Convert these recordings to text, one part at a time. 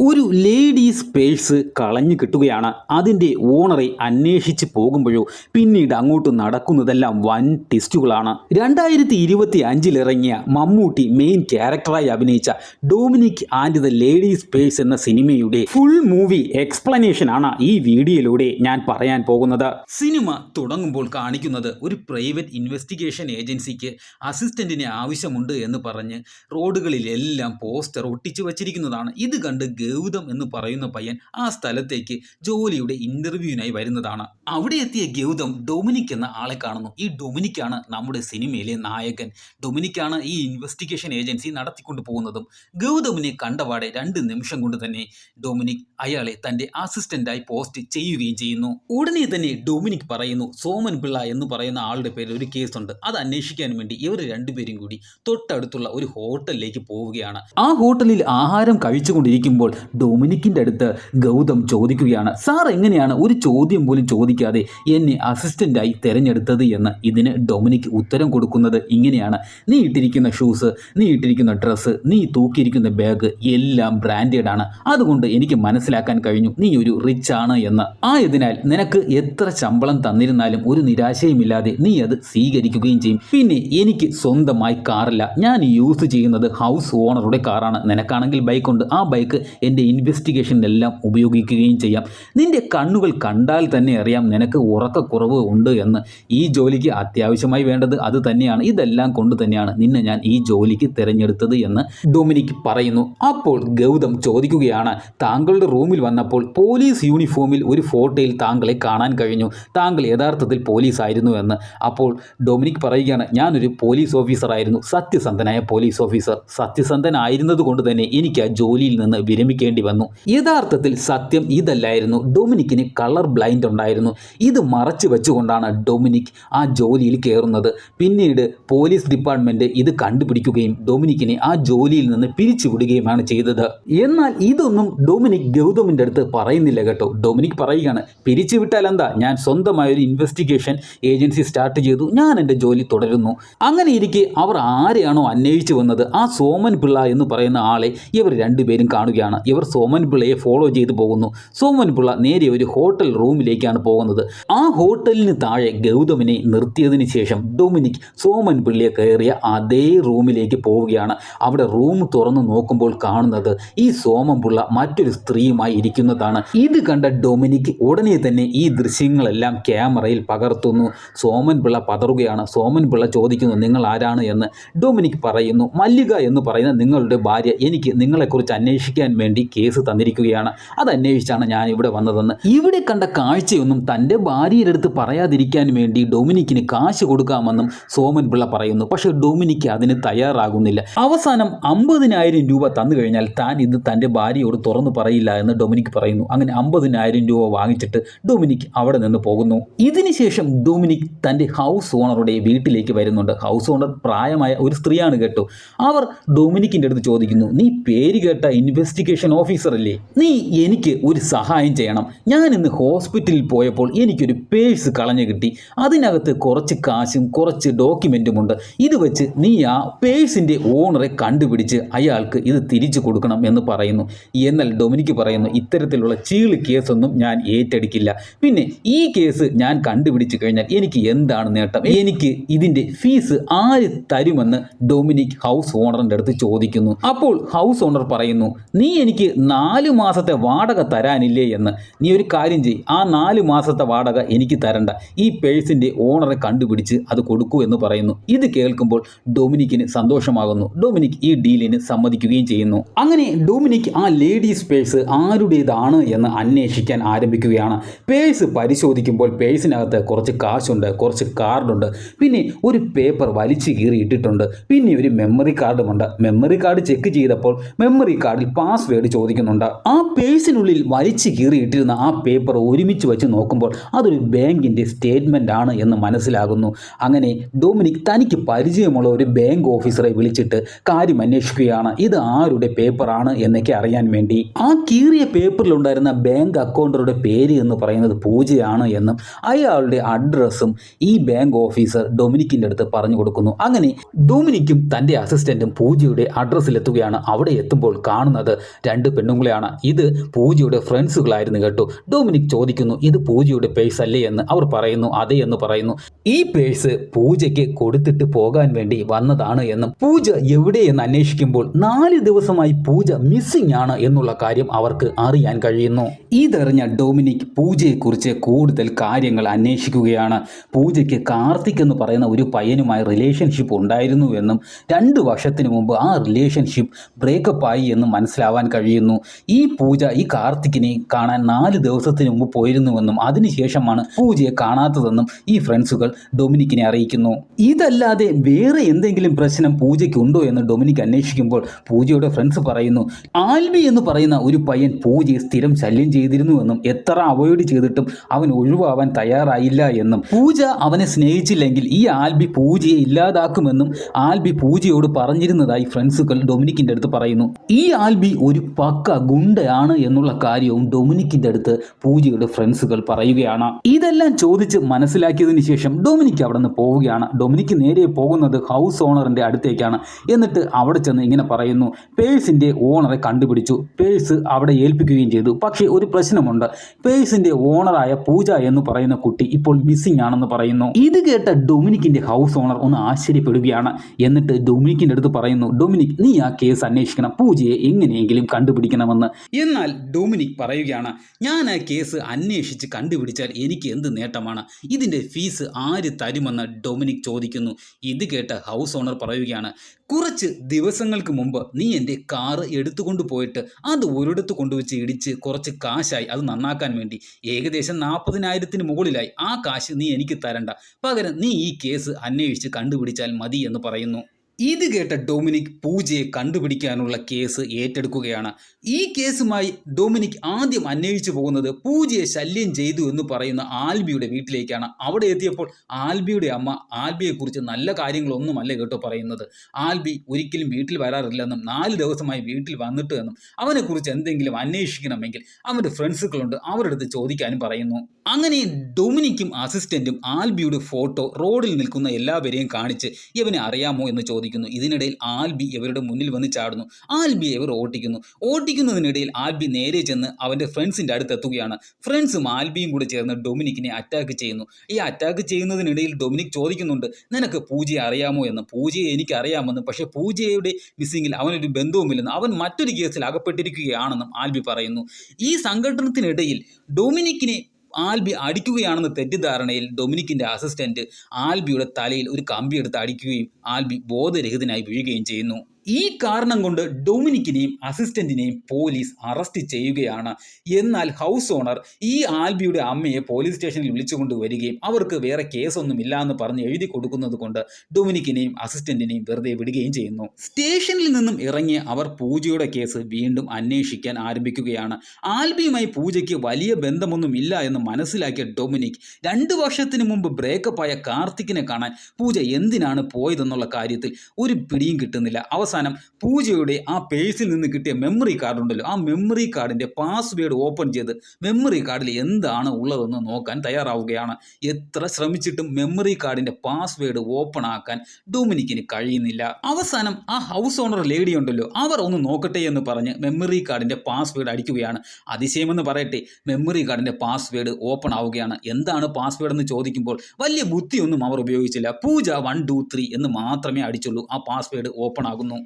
ഒരു ladies purse കളഞ്ഞു കിട്ടുകയാണ്. അതിന്റെ ഓണറെ അന്വേഷിച്ച് പോകുമ്പോഴോ പിന്നീട് അങ്ങോട്ട് നടക്കുന്നതെല്ലാം വൻ ടെസ്റ്റുകളാണ്. രണ്ടായിരത്തി ഇരുപത്തി അഞ്ചിലിറങ്ങിയ മമ്മൂട്ടി മെയിൻ ക്യാരക്ടറായി അഭിനയിച്ച Dominic and the Ladies' Purse എന്ന സിനിമയുടെ ഫുൾ മൂവി എക്സ്പ്ലനേഷൻ ആണ് ഈ വീഡിയോയിലൂടെ ഞാൻ പറയാൻ പോകുന്നത്. സിനിമ തുടങ്ങുമ്പോൾ കാണിക്കുന്നത് ഒരു പ്രൈവറ്റ് ഇൻവെസ്റ്റിഗേഷൻ ഏജൻസിക്ക് അസിസ്റ്റന്റിനെ ആവശ്യമുണ്ട് എന്ന് പറഞ്ഞ് റോഡുകളിലെല്ലാം പോസ്റ്റർ ഒട്ടിച്ചു വച്ചിരിക്കുന്നതാണ്. ഇത് കണ്ട് ഗൗതം എന്ന് പറയുന്ന പയ്യൻ ആ സ്ഥലത്തേക്ക് ജോലിയുടെ ഇന്റർവ്യൂവിനായി വരുന്നതാണ്. അവിടെ എത്തിയ ഗൗതം ഡൊമിനിക് എന്ന ആളെ കാണുന്നു. ഈ ഡൊമിനിക്കാണ് നമ്മുടെ സിനിമയിലെ നായകൻ. ഡൊമിനിക്കാണ് ഈ ഇൻവെസ്റ്റിഗേഷൻ ഏജൻസി നടത്തിക്കൊണ്ടു പോകുന്നതും. ഗൗതമിനെ കണ്ടപാടെ രണ്ട് നിമിഷം കൊണ്ട് തന്നെ ഡൊമിനിക് അയാളെ തന്റെ അസിസ്റ്റന്റായി പോസ്റ്റ് ചെയ്യുകയും ചെയ്യുന്നു. ഉടനെ തന്നെ ഡൊമിനിക് പറയുന്നു സോമൻ പിള്ള എന്ന് പറയുന്ന ആളുടെ പേരിൽ ഒരു കേസുണ്ട്. അത് അന്വേഷിക്കാൻ വേണ്ടി ഇവർ രണ്ടുപേരും കൂടി തൊട്ടടുത്തുള്ള ഒരു ഹോട്ടലിലേക്ക് പോവുകയാണ്. ആ ഹോട്ടലിൽ ആഹാരം കഴിച്ചുകൊണ്ടിരിക്കുമ്പോൾ ഡൊമിനിക്കിന്റെ അടുത്ത് ഗൗതം ചോദിക്കുകയാണ് സാർ എങ്ങനെയാണ് ഒരു ചോദ്യം പോലും ചോദിക്കാതെ എന്നെ അസിസ്റ്റന്റായി തിരഞ്ഞെടുത്തത് എന്ന് ഇതിന് ഡൊമിനിക് ഉത്തരം കൊടുക്കുന്നത് ഇങ്ങനെയാണ്. നീ ഇട്ടിരിക്കുന്ന ഷൂസ് നീ ഇട്ടിരിക്കുന്ന ഡ്രസ്സ് നീ തൂക്കിയിരിക്കുന്ന ബാഗ് എല്ലാം ബ്രാൻഡഡ് ആണ്. അതുകൊണ്ട് എനിക്ക് മനസ്സിലാക്കാൻ കഴിഞ്ഞു നീ ഒരു റിച്ച് ആണ് എന്ന്. ആയതിനാൽ നിനക്ക് എത്ര ശമ്പളം തന്നിരുന്നാലും ഒരു നിരാശയുമില്ലാതെ നീ അത് സ്വീകരിക്കുകയും ചെയ്യും. പിന്നെ എനിക്ക് സ്വന്തമായി കാറില്ല. ഞാൻ യൂസ് ചെയ്യുന്നത് ഹൗസ് ഓണറുടെ കാറാണ്. നിനക്കാണെങ്കിൽ ബൈക്കുണ്ട് ആ ബൈക്ക് എന്റെ ഇൻവെസ്റ്റിഗേഷനിലെല്ലാം ഉപയോഗിക്കുകയും ചെയ്യാം. നിന്റെ കണ്ണുകൾ കണ്ടാൽ തന്നെ അറിയാം നിനക്ക് ഉറക്കക്കുറവ് ഉണ്ട് എന്ന്. ഈ ജോലിക്ക് അത്യാവശ്യമായി വേണ്ടത് അത് തന്നെയാണ്. ഇതെല്ലാം കൊണ്ട് തന്നെയാണ് നിന്നെ ഞാൻ ഈ ജോലിക്ക് തിരഞ്ഞെടുത്തത് എന്ന് ഡൊമിനിക് പറയുന്നു. അപ്പോൾ ഗൗതം ചോദിക്കുകയാണ് താങ്കളുടെ റൂമിൽ വന്നപ്പോൾ പോലീസ് യൂണിഫോമിൽ ഒരു ഫോട്ടോയിൽ താങ്കളെ കാണാൻ കഴിഞ്ഞു. താങ്കൾ യഥാർത്ഥത്തിൽ പോലീസ് ആയിരുന്നു എന്ന്. അപ്പോൾ ഡൊമിനിക് പറയുകയാണ് ഞാനൊരു പോലീസ് ഓഫീസറായിരുന്നു. സത്യസന്ധനായ പോലീസ് ഓഫീസർ. സത്യസന്ധനായിരുന്നത് കൊണ്ട് തന്നെ എനിക്ക് ആ ജോലിയിൽ നിന്ന് വിരമിക്കേണ്ടി വന്നു. യഥാർത്ഥത്തിൽ സത്യം ഇതല്ലായിരുന്നു. ഡൊമിനിക്കിന് കളർ ബ്ലൈൻഡ് ഉണ്ടായിരുന്നു. ഇത് മറച്ചു വെച്ചുകൊണ്ടാണ് ഡൊമിനിക് ആ ജോലിയിൽ കയറുന്നത്. പിന്നീട് പോലീസ് ഡിപ്പാർട്ട്മെന്റ് ഇത് കണ്ടുപിടിക്കുകയും ഡൊമിനിക്കിനെ ആ ജോലിയിൽ നിന്ന് പിരിച്ചുവിടുകയുമാണ് ചെയ്തത്. എന്നാൽ ഇതൊന്നും ഡൊമിനിക് ഗൗതമിന്റെ അടുത്ത് പറയുന്നില്ല കേട്ടോ. ഡൊമിനിക് പറയുകയാണ് പിരിച്ചുവിട്ടാൽ എന്താ? ഞാൻ സ്വന്തമായ ഒരു ഇൻവെസ്റ്റിഗേഷൻ ഏജൻസി സ്റ്റാർട്ട് ചെയ്തു. ഞാൻ എന്റെ ജോലി തുടരുന്നു. അങ്ങനെ ഇരിക്കെ അവർ ആരെയാണോ അന്വേഷിച്ചു വന്നത്? ആ സോമൻ പിള്ള എന്ന് പറയുന്ന ആളെ ഇവർ രണ്ടുപേരും കാണുകയാണ്. ഇവർ സോമൻ പിള്ളയെ ഫോളോ ചെയ്തു പോകുന്നു. സോമൻ പിള്ള നേരെ ഒരു ഹോട്ടൽ റൂമിലേക്കാണ് പോകുന്നത്. ആ ഹോട്ടലിന് താഴെ ഗൗതമിനെ നിർത്തിയതിന് ശേഷം ഡൊമിനിക് സോമൻ പിള്ളയെ കയറിയ അതേ റൂമിലേക്ക് പോവുകയാണ്. അവിടെ റൂം തുറന്നു നോക്കുമ്പോൾ കാണുന്നത് ഈ സോമൻ പിള്ള മറ്റൊരു സ്ത്രീയുമായി ഇരിക്കുന്നതാണ്. ഇത് കണ്ട ഡൊമിനിക് ഉടനെ തന്നെ ഈ ദൃശ്യങ്ങളെല്ലാം ക്യാമറയിൽ പകർത്തുന്നു. സോമൻ പിള്ള പതറുകയാണ്. സോമൻ പിള്ള ചോദിക്കുന്നു നിങ്ങൾ ആരാണ് എന്ന്? ഡൊമിനിക് പറയുന്നു മല്ലിക എന്ന് പറയുന്ന നിങ്ങളുടെ ഭാര്യ. എനിക്ക് നിങ്ങളെക്കുറിച്ച് അന്വേഷിക്കാൻ വേണ്ടി കേസ് തന്നിരിക്കുകയാണ്. അത് അന്വേഷിച്ചാണ് ഞാൻ ഇവിടെ വന്നതെന്ന്. ഇവിടെ കണ്ട കാഴ്ചയൊന്നും തന്റെ ഭാര്യയുടെ അടുത്ത് പറയാതിരിക്കാൻ വേണ്ടി ഡൊമിനിക്കിന് കാശ് കൊടുക്കാമെന്നും സോമൻ പിള്ള പറയുന്നു. പക്ഷേ ഡൊമിനിക്ക് അതിന് തയ്യാറാകുന്നില്ല. അവസാനം അമ്പതിനായിരം രൂപ തന്നു കഴിഞ്ഞാൽ താൻ ഇത് തന്റെ ഭാര്യയോട് തുറന്നു പറയില്ല എന്ന് ഡൊമിനിക്ക് പറയുന്നു. അങ്ങനെ അമ്പതിനായിരം രൂപ വാങ്ങിച്ചിട്ട് ഡൊമിനിക്ക് അവിടെ നിന്ന് പോകുന്നു. ഇതിനുശേഷം ഡൊമിനിക് തന്റെ ഹൗസ് ഓണറുടെ വീട്ടിലേക്ക് വരുന്നുണ്ട്. ഹൗസ് ഓണർ പ്രായമായ ഒരു സ്ത്രീയാണ് കേട്ടോ. അവർ ഡൊമിനിക്കിന്റെ അടുത്ത് ചോദിക്കുന്നു നീ പേര് കേട്ട ഇൻവെസ്റ്റിഗേഷൻ ഓഫീസർ അല്ലേ നീ എനിക്ക് ഒരു സഹായം ചെയ്യണം. ഞാൻ ഇന്ന് ഹോസ്പിറ്റലിൽ പോയപ്പോൾ എനിക്കൊരു പേഴ്സ് കളഞ്ഞു കിട്ടി. അതിനകത്ത് കുറച്ച് കാശും കുറച്ച് ഡോക്യുമെന്റും ഉണ്ട്. ഇത് വെച്ച് നീ ആ പേഴ്സിന്റെ ഓണറെ കണ്ടുപിടിച്ച് അയാൾക്ക് ഇത് തിരിച്ചു കൊടുക്കണം എന്ന് പറയുന്നു. എന്നാൽ ഡൊമിനിക്ക് പറയുന്നു ഇത്തരത്തിലുള്ള ചീൾ കേസൊന്നും ഞാൻ ഏറ്റെടുക്കില്ല. പിന്നെ ഈ കേസ് ഞാൻ കണ്ടുപിടിച്ചു കഴിഞ്ഞാൽ എനിക്ക് എന്താണ് നേട്ടം? എനിക്ക് ഇതിന്റെ ഫീസ് ആര് തരുമെന്ന് ഡൊമിനിക് ഹൗസ് ഓണറിന്റെ അടുത്ത് ചോദിക്കുന്നു. അപ്പോൾ ഹൗസ് ഓണർ പറയുന്നു നീ എനിക്ക് നാല് മാസത്തെ വാടക തരാനില്ലേ എന്ന് നീ ഒരു കാര്യം ചെയ് ആ നാല് മാസത്തെ വാടക എനിക്ക് തരണ്ട. ഈ പേഴ്സിന്റെ ഓണറെ കണ്ടുപിടിച്ച് അത് കൊടുക്കൂ എന്ന് പറയുന്നു. ഇത് കേൾക്കുമ്പോൾ ഡൊമിനിക്കിന് സന്തോഷമാകുന്നു. ഡൊമിനിക് ഈ ഡീലിന് സമ്മതിക്കുകയും ചെയ്യുന്നു. അങ്ങനെ ഡൊമിനിക് ആ ലേഡീസ് പേഴ്സ് ആരുടേതാണ് എന്ന് അന്വേഷിക്കാൻ ആരംഭിക്കുകയാണ്. പേഴ്സ് പരിശോധിക്കുമ്പോൾ പേഴ്സിനകത്ത് കുറച്ച് കാശുണ്ട് കുറച്ച് കാർഡുണ്ട്. പിന്നെ ഒരു പേപ്പർ വലിച്ചു കീറി ഇട്ടിട്ടുണ്ട് പിന്നെ ഒരു മെമ്മറി കാർഡുമുണ്ട്. മെമ്മറി കാർഡ് ചെക്ക് ചെയ്തപ്പോൾ മെമ്മറി കാർഡിൽ പാസ്വേഡ് ചോദിക്കുന്നുണ്ട്. ആ പേഴ്സിനുള്ളിൽ വലിച്ചു കീറി ഇട്ടിരുന്ന ആ പേപ്പർ ഒരുമിച്ച് വെച്ച് നോക്കുമ്പോൾ അതൊരു ബാങ്കിന്റെ സ്റ്റേറ്റ്മെന്റ് ആണ് എന്ന് മനസ്സിലാകുന്നു. അങ്ങനെ ഡൊമിനിക് തനിക്ക് പരിചയമുള്ള ഒരു ബാങ്ക് ഓഫീസറെ വിളിച്ചിട്ട് കാര്യം അന്വേഷിക്കുകയാണ്. ഇത് ആരുടെ പേപ്പറാണ് എന്നൊക്കെ അറിയാൻ വേണ്ടി. ആ കീറിയ പേപ്പറിലുണ്ടായിരുന്ന ബാങ്ക് അക്കൗണ്ടറുടെ പേര് എന്ന് പറയുന്നത് പൂജയാണ് എന്നും അയാളുടെ അഡ്രസ്സും ഈ ബാങ്ക് ഓഫീസർ ഡൊമിനിക്കിന്റെ അടുത്ത് പറഞ്ഞു കൊടുക്കുന്നു. അങ്ങനെ ഡൊമിനിക്കും തന്റെ അസിസ്റ്റന്റും പൂജയുടെ അഡ്രസ്സിലെത്തുകയാണ് അവിടെ എത്തുമ്പോൾ കാണുന്നത്. രണ്ട് പെണ്ണുങ്ങളെയാണ്. ഇത് പൂജയുടെ ഫ്രണ്ട്സുകളായിരുന്നു കേട്ടോ. ഡൊമിനിക് ചോദിക്കുന്നു ഇത് പൂജയുടെ പേഴ്സ് അല്ലേ? എന്ന് അവർ പറയുന്നു അതെ എന്ന് പറയുന്നു. ഈ പേഴ്സ് പൂജയ്ക്ക് കൊടുത്തിട്ട് പോകാൻ വേണ്ടി വന്നതാണ് എന്നും പൂജ എവിടെയെന്ന് അന്വേഷിക്കുമ്പോൾ നാല് ദിവസമായി പൂജ മിസ്സിംഗ് ആണ് എന്നുള്ള കാര്യം അവർക്ക് അറിയാൻ കഴിയുന്നു. ഇതറിഞ്ഞ ഡൊമിനിക് പൂജയെക്കുറിച്ച് കൂടുതൽ കാര്യങ്ങൾ അന്വേഷിക്കുകയാണ്. പൂജയ്ക്ക് കാർത്തിക് എന്ന് പറയുന്ന ഒരു പയ്യനുമായി റിലേഷൻഷിപ്പ് ഉണ്ടായിരുന്നു എന്നും രണ്ട് വർഷത്തിന് മുമ്പ് ആ റിലേഷൻഷിപ്പ് ബ്രേക്കപ്പ് ആയി എന്ന് മനസ്സിലാവാൻ കഴിയുന്നു. ഈ പൂജ ഈ കാർത്തിക്കിനെ കാണാൻ നാല് ദിവസത്തിന് മുമ്പ് പോയിരുന്നുവെന്നും അതിനുശേഷമാണ് പൂജയെ കാണാത്തതെന്നും ഈ ഫ്രണ്ട്സുകൾ ഡൊമിനിക്കിനെ അറിയിക്കുന്നു. ഇതല്ലാതെ വേറെ എന്തെങ്കിലും പ്രശ്നം പൂജയ്ക്ക് ഉണ്ടോ എന്ന് ഡൊമിനിക് അന്വേഷിക്കുമ്പോൾ പൂജയുടെ ഫ്രണ്ട്സ് പറയുന്നു ആൽബി എന്ന് പറയുന്ന ഒരു പയ്യൻ പൂജയെ സ്ഥിരം ശല്യം ചെയ്തിരുന്നുവെന്നും എത്ര അവോയ്ഡ് ചെയ്തിട്ടും അവൻ ഒഴിവാവാൻ തയ്യാറായില്ല എന്നും. പൂജ അവനെ സ്നേഹിച്ചില്ലെങ്കിൽ ഈ ആൽബി പൂജയെ ഇല്ലാതാക്കുമെന്നും ആൽബി പൂജയോട് പറഞ്ഞിരുന്നതായി ഫ്രണ്ട്സുകൾ ഡൊമിനിക്കിന്റെ അടുത്ത് പറയുന്നു. ഈ ആൽബി ഒരു പക്ക ഗുണ്ടയാണ് എന്നുള്ള കാര്യവും ഡൊമിനിക്കിന്റെ അടുത്ത് പൂജയുടെ ഫ്രണ്ട്സുകൾ പറയുകയാണ്. ഇതെല്ലാം ചോദിച്ച് മനസ്സിലാക്കിയതിനു ശേഷം ഡൊമിനിക്ക് അവിടെ നിന്ന് പോവുകയാണ്. ഡൊമിനിക്ക് നേരെ പോകുന്നത് ഹൗസ് ഓണറിന്റെ അടുത്തേക്കാണ്. എന്നിട്ട് അവിടെ ചെന്ന് ഇങ്ങനെ പറയുന്നു പേഴ്സിന്റെ ഓണറെ കണ്ടുപിടിച്ചു. പേഴ്സ് അവിടെ ഏൽപ്പിക്കുകയും ചെയ്തു. പക്ഷേ ഒരു പ്രശ്നമുണ്ട്. പേഴ്സിന്റെ ഓണറായ പൂജ എന്ന് പറയുന്ന കുട്ടി ഇപ്പോൾ മിസ്സിംഗ് ആണെന്ന് പറയുന്നു. ഇത് കേട്ട ഡൊമിനിക്കിന്റെ ഹൗസ് ഓണർ ഒന്ന് ആശ്ചര്യപ്പെടുകയാണ്. എന്നിട്ട് ഡൊമിനിക്കിന്റെ അടുത്ത് പറയുന്നു ഡൊമിനിക് നീ ആ കേസ് അന്വേഷിക്കണം. പൂജയെ എങ്ങനെയെങ്കിലും കണ്ടുപിടിക്കണമെന്ന്. എന്നാൽ ഡൊമിനിക് പറയുകയാണ് ഞാൻ ആ കേസ് അന്വേഷിച്ച് കണ്ടുപിടിച്ചാൽ എനിക്ക് എന്ത് നേട്ടമാണ്? ഇതിന്റെ ഫീസ് ആര് തരുമെന്ന് ഡൊമിനിക് ചോദിക്കുന്നു. ഇത് കേട്ട് ഹൗസ് ഓണർ പറയുകയാണ് കുറച്ച് ദിവസങ്ങൾക്ക് മുമ്പ് നീ എന്റെ കാറ് എടുത്തുകൊണ്ട് പോയിട്ട് അത് ഒരിടത്ത് കൊണ്ടുവച്ച് ഇടിച്ച് കുറച്ച് കാശായി അത് നന്നാക്കാൻ വേണ്ടി. ഏകദേശം നാൽപ്പതിനായിരത്തിന് മുകളിലായി. ആ കാശ് നീ എനിക്ക് തരണ്ട. പകരം നീ ഈ കേസ് അന്വേഷിച്ച് കണ്ടുപിടിച്ചാൽ മതി എന്ന് പറയുന്നു. ഇത് കേട്ട ഡൊമിനിക് പൂജയെ കണ്ടുപിടിക്കാനുള്ള കേസ് ഏറ്റെടുക്കുകയാണ്. ഈ കേസുമായി ഡൊമിനിക് ആദ്യം അന്വേഷിച്ചു പോകുന്നത് പൂജയെ ശല്യം ചെയ്തു എന്ന് പറയുന്ന ആൽബിയുടെ വീട്ടിലേക്കാണ്. അവിടെ എത്തിയപ്പോൾ ആൽബിയുടെ അമ്മ ആൽബിയെക്കുറിച്ച് നല്ല കാര്യങ്ങളൊന്നുമല്ല കേട്ടോ പറയുന്നത്. ആൽബി ഒരിക്കലും വീട്ടിൽ വരാറില്ലെന്നും നാല് ദിവസമായി വീട്ടിൽ വന്നിട്ട് എന്നും അവനെക്കുറിച്ച് എന്തെങ്കിലും അന്വേഷിക്കണമെങ്കിൽ അവന്റെ ഫ്രണ്ട്സുകളുണ്ട് അവരുടെ അടുത്ത് ചോദിക്കാനും പറയുന്നു. അങ്ങനെ ഡൊമിനിക്കും അസിസ്റ്റന്റും ആൽബിയുടെ ഫോട്ടോ റോഡിൽ നിൽക്കുന്ന എല്ലാവരെയും കാണിച്ച് ഇവനെ അറിയാമോ എന്ന് ചോദിക്കുന്നു. ഇതിനിടയിൽ ആൽബി ഇവരുടെ മുന്നിൽ വന്ന് ചാടുന്നു. ആൽബി ഇവർ ഓട്ടിക്കുന്നു. ഓട്ടിക്കുന്നതിനിടയിൽ ആൽബി നേരെ ചെന്ന് അവന്റെ ഫ്രണ്ട്സിന്റെ അടുത്തെത്തുകയാണ് ഫ്രണ്ട്സും ആൽബിയും കൂടെ ചേർന്ന് ഡൊമിനിക്കിനെ അറ്റാക്ക് ചെയ്യുന്നു. ഈ അറ്റാക്ക് ചെയ്യുന്നതിനിടയിൽ ഡൊമിനിക് ചോദിക്കുന്നുണ്ട് നിനക്ക് പൂജയെ അറിയാമോ? എന്ന്. പൂജയെ എനിക്ക് അറിയാമെന്ന് പക്ഷേ പൂജയുടെ മിസ്സിങ്ങിൽ അവനൊരു ബന്ധവുമില്ലെന്ന് അവൻ മറ്റൊരു കേസിൽ അകപ്പെട്ടിരിക്കുകയാണെന്നും ആൽബി പറയുന്നു. ഈ സംഘടനത്തിനിടയിൽ ഡൊമിനിക്കിനെ ആൽബി അടിക്കുകയാണെന്ന തെറ്റിദ്ധാരണയിൽ ഡൊമിനിക്കിന്റെ അസിസ്റ്റന്റ് ആൽബിയുടെ തലയിൽ ഒരു കമ്പി എടുത്ത് അടിക്കുകയും ആൽബി ബോധരഹിതനായി വീഴുകയും ചെയ്യുന്നു. ഈ കാരണം കൊണ്ട് ഡൊമിനിക്കിനെയും അസിസ്റ്റന്റിനെയും പോലീസ് അറസ്റ്റ് ചെയ്യുകയാണ്. എന്നാൽ ഹൗസ് ഓണർ ഈ ആൽബിയുടെ അമ്മയെ പോലീസ് സ്റ്റേഷനിൽ വിളിച്ചുകൊണ്ട് വരികയും അവർക്ക് വേറെ കേസൊന്നും ഇല്ല എന്ന് പറഞ്ഞ് എഴുതി കൊടുക്കുന്നത് കൊണ്ട് ഡൊമിനിക്കിനെയും അസിസ്റ്റന്റിനെയും വെറുതെ വിടുകയും ചെയ്യുന്നു. സ്റ്റേഷനിൽ നിന്നും ഇറങ്ങിയ അവർ പൂജയുടെ കേസ് വീണ്ടും അന്വേഷിക്കാൻ ആരംഭിക്കുകയാണ്. ആൽബിയുമായി പൂജയ്ക്ക് വലിയ ബന്ധമൊന്നും ഇല്ല എന്ന് മനസ്സിലാക്കിയ ഡൊമിനിക് രണ്ട് വർഷത്തിന് മുമ്പ് ബ്രേക്കപ്പായ കാർത്തിക്കിനെ കാണാൻ പൂജ എന്തിനാണ് പോയതെന്നുള്ള കാര്യത്തിൽ ഒരു പിടിയും കിട്ടുന്നില്ല. അവസാനം പൂജയുടെ ആ പേഴ്സിൽ നിന്ന് കിട്ടിയ മെമ്മറി കാർഡ് ഉണ്ടല്ലോ. ആ മെമ്മറി കാർഡിന്റെ പാസ്വേഡ് ഓപ്പൺ ചെയ്ത് മെമ്മറി കാർഡിൽ എന്താണ് ഉള്ളതെന്ന് നോക്കാൻ തയ്യാറാവുകയാണ്. എത്ര ശ്രമിച്ചിട്ടും മെമ്മറി കാർഡിന്റെ പാസ്വേഡ് ഓപ്പൺ ആക്കാൻ ഡൊമിനിക്കിന് കഴിയുന്നില്ല. അവസാനം ആ ഹൗസ് ഓണർ ലേഡി ഉണ്ടല്ലോ അവർ ഒന്ന് നോക്കട്ടെ എന്ന് പറഞ്ഞ് മെമ്മറി കാർഡിന്റെ പാസ്വേഡ് അടിക്കുകയാണ്. അതിശയമെന്ന് പറയട്ടെ മെമ്മറി കാർഡിന്റെ പാസ്വേഡ് ഓപ്പൺ ആവുകയാണ്. എന്താണ് പാസ്വേഡ് എന്ന് ചോദിക്കുമ്പോൾ വലിയ ബുദ്ധിയൊന്നും അവർ ഉപയോഗിച്ചില്ല. പൂജ വൺ ടു ത്രീ എന്ന് മാത്രമേ അടിച്ചുള്ളൂ. ആ പാസ്വേഡ് ഓപ്പൺ ആകുന്നു.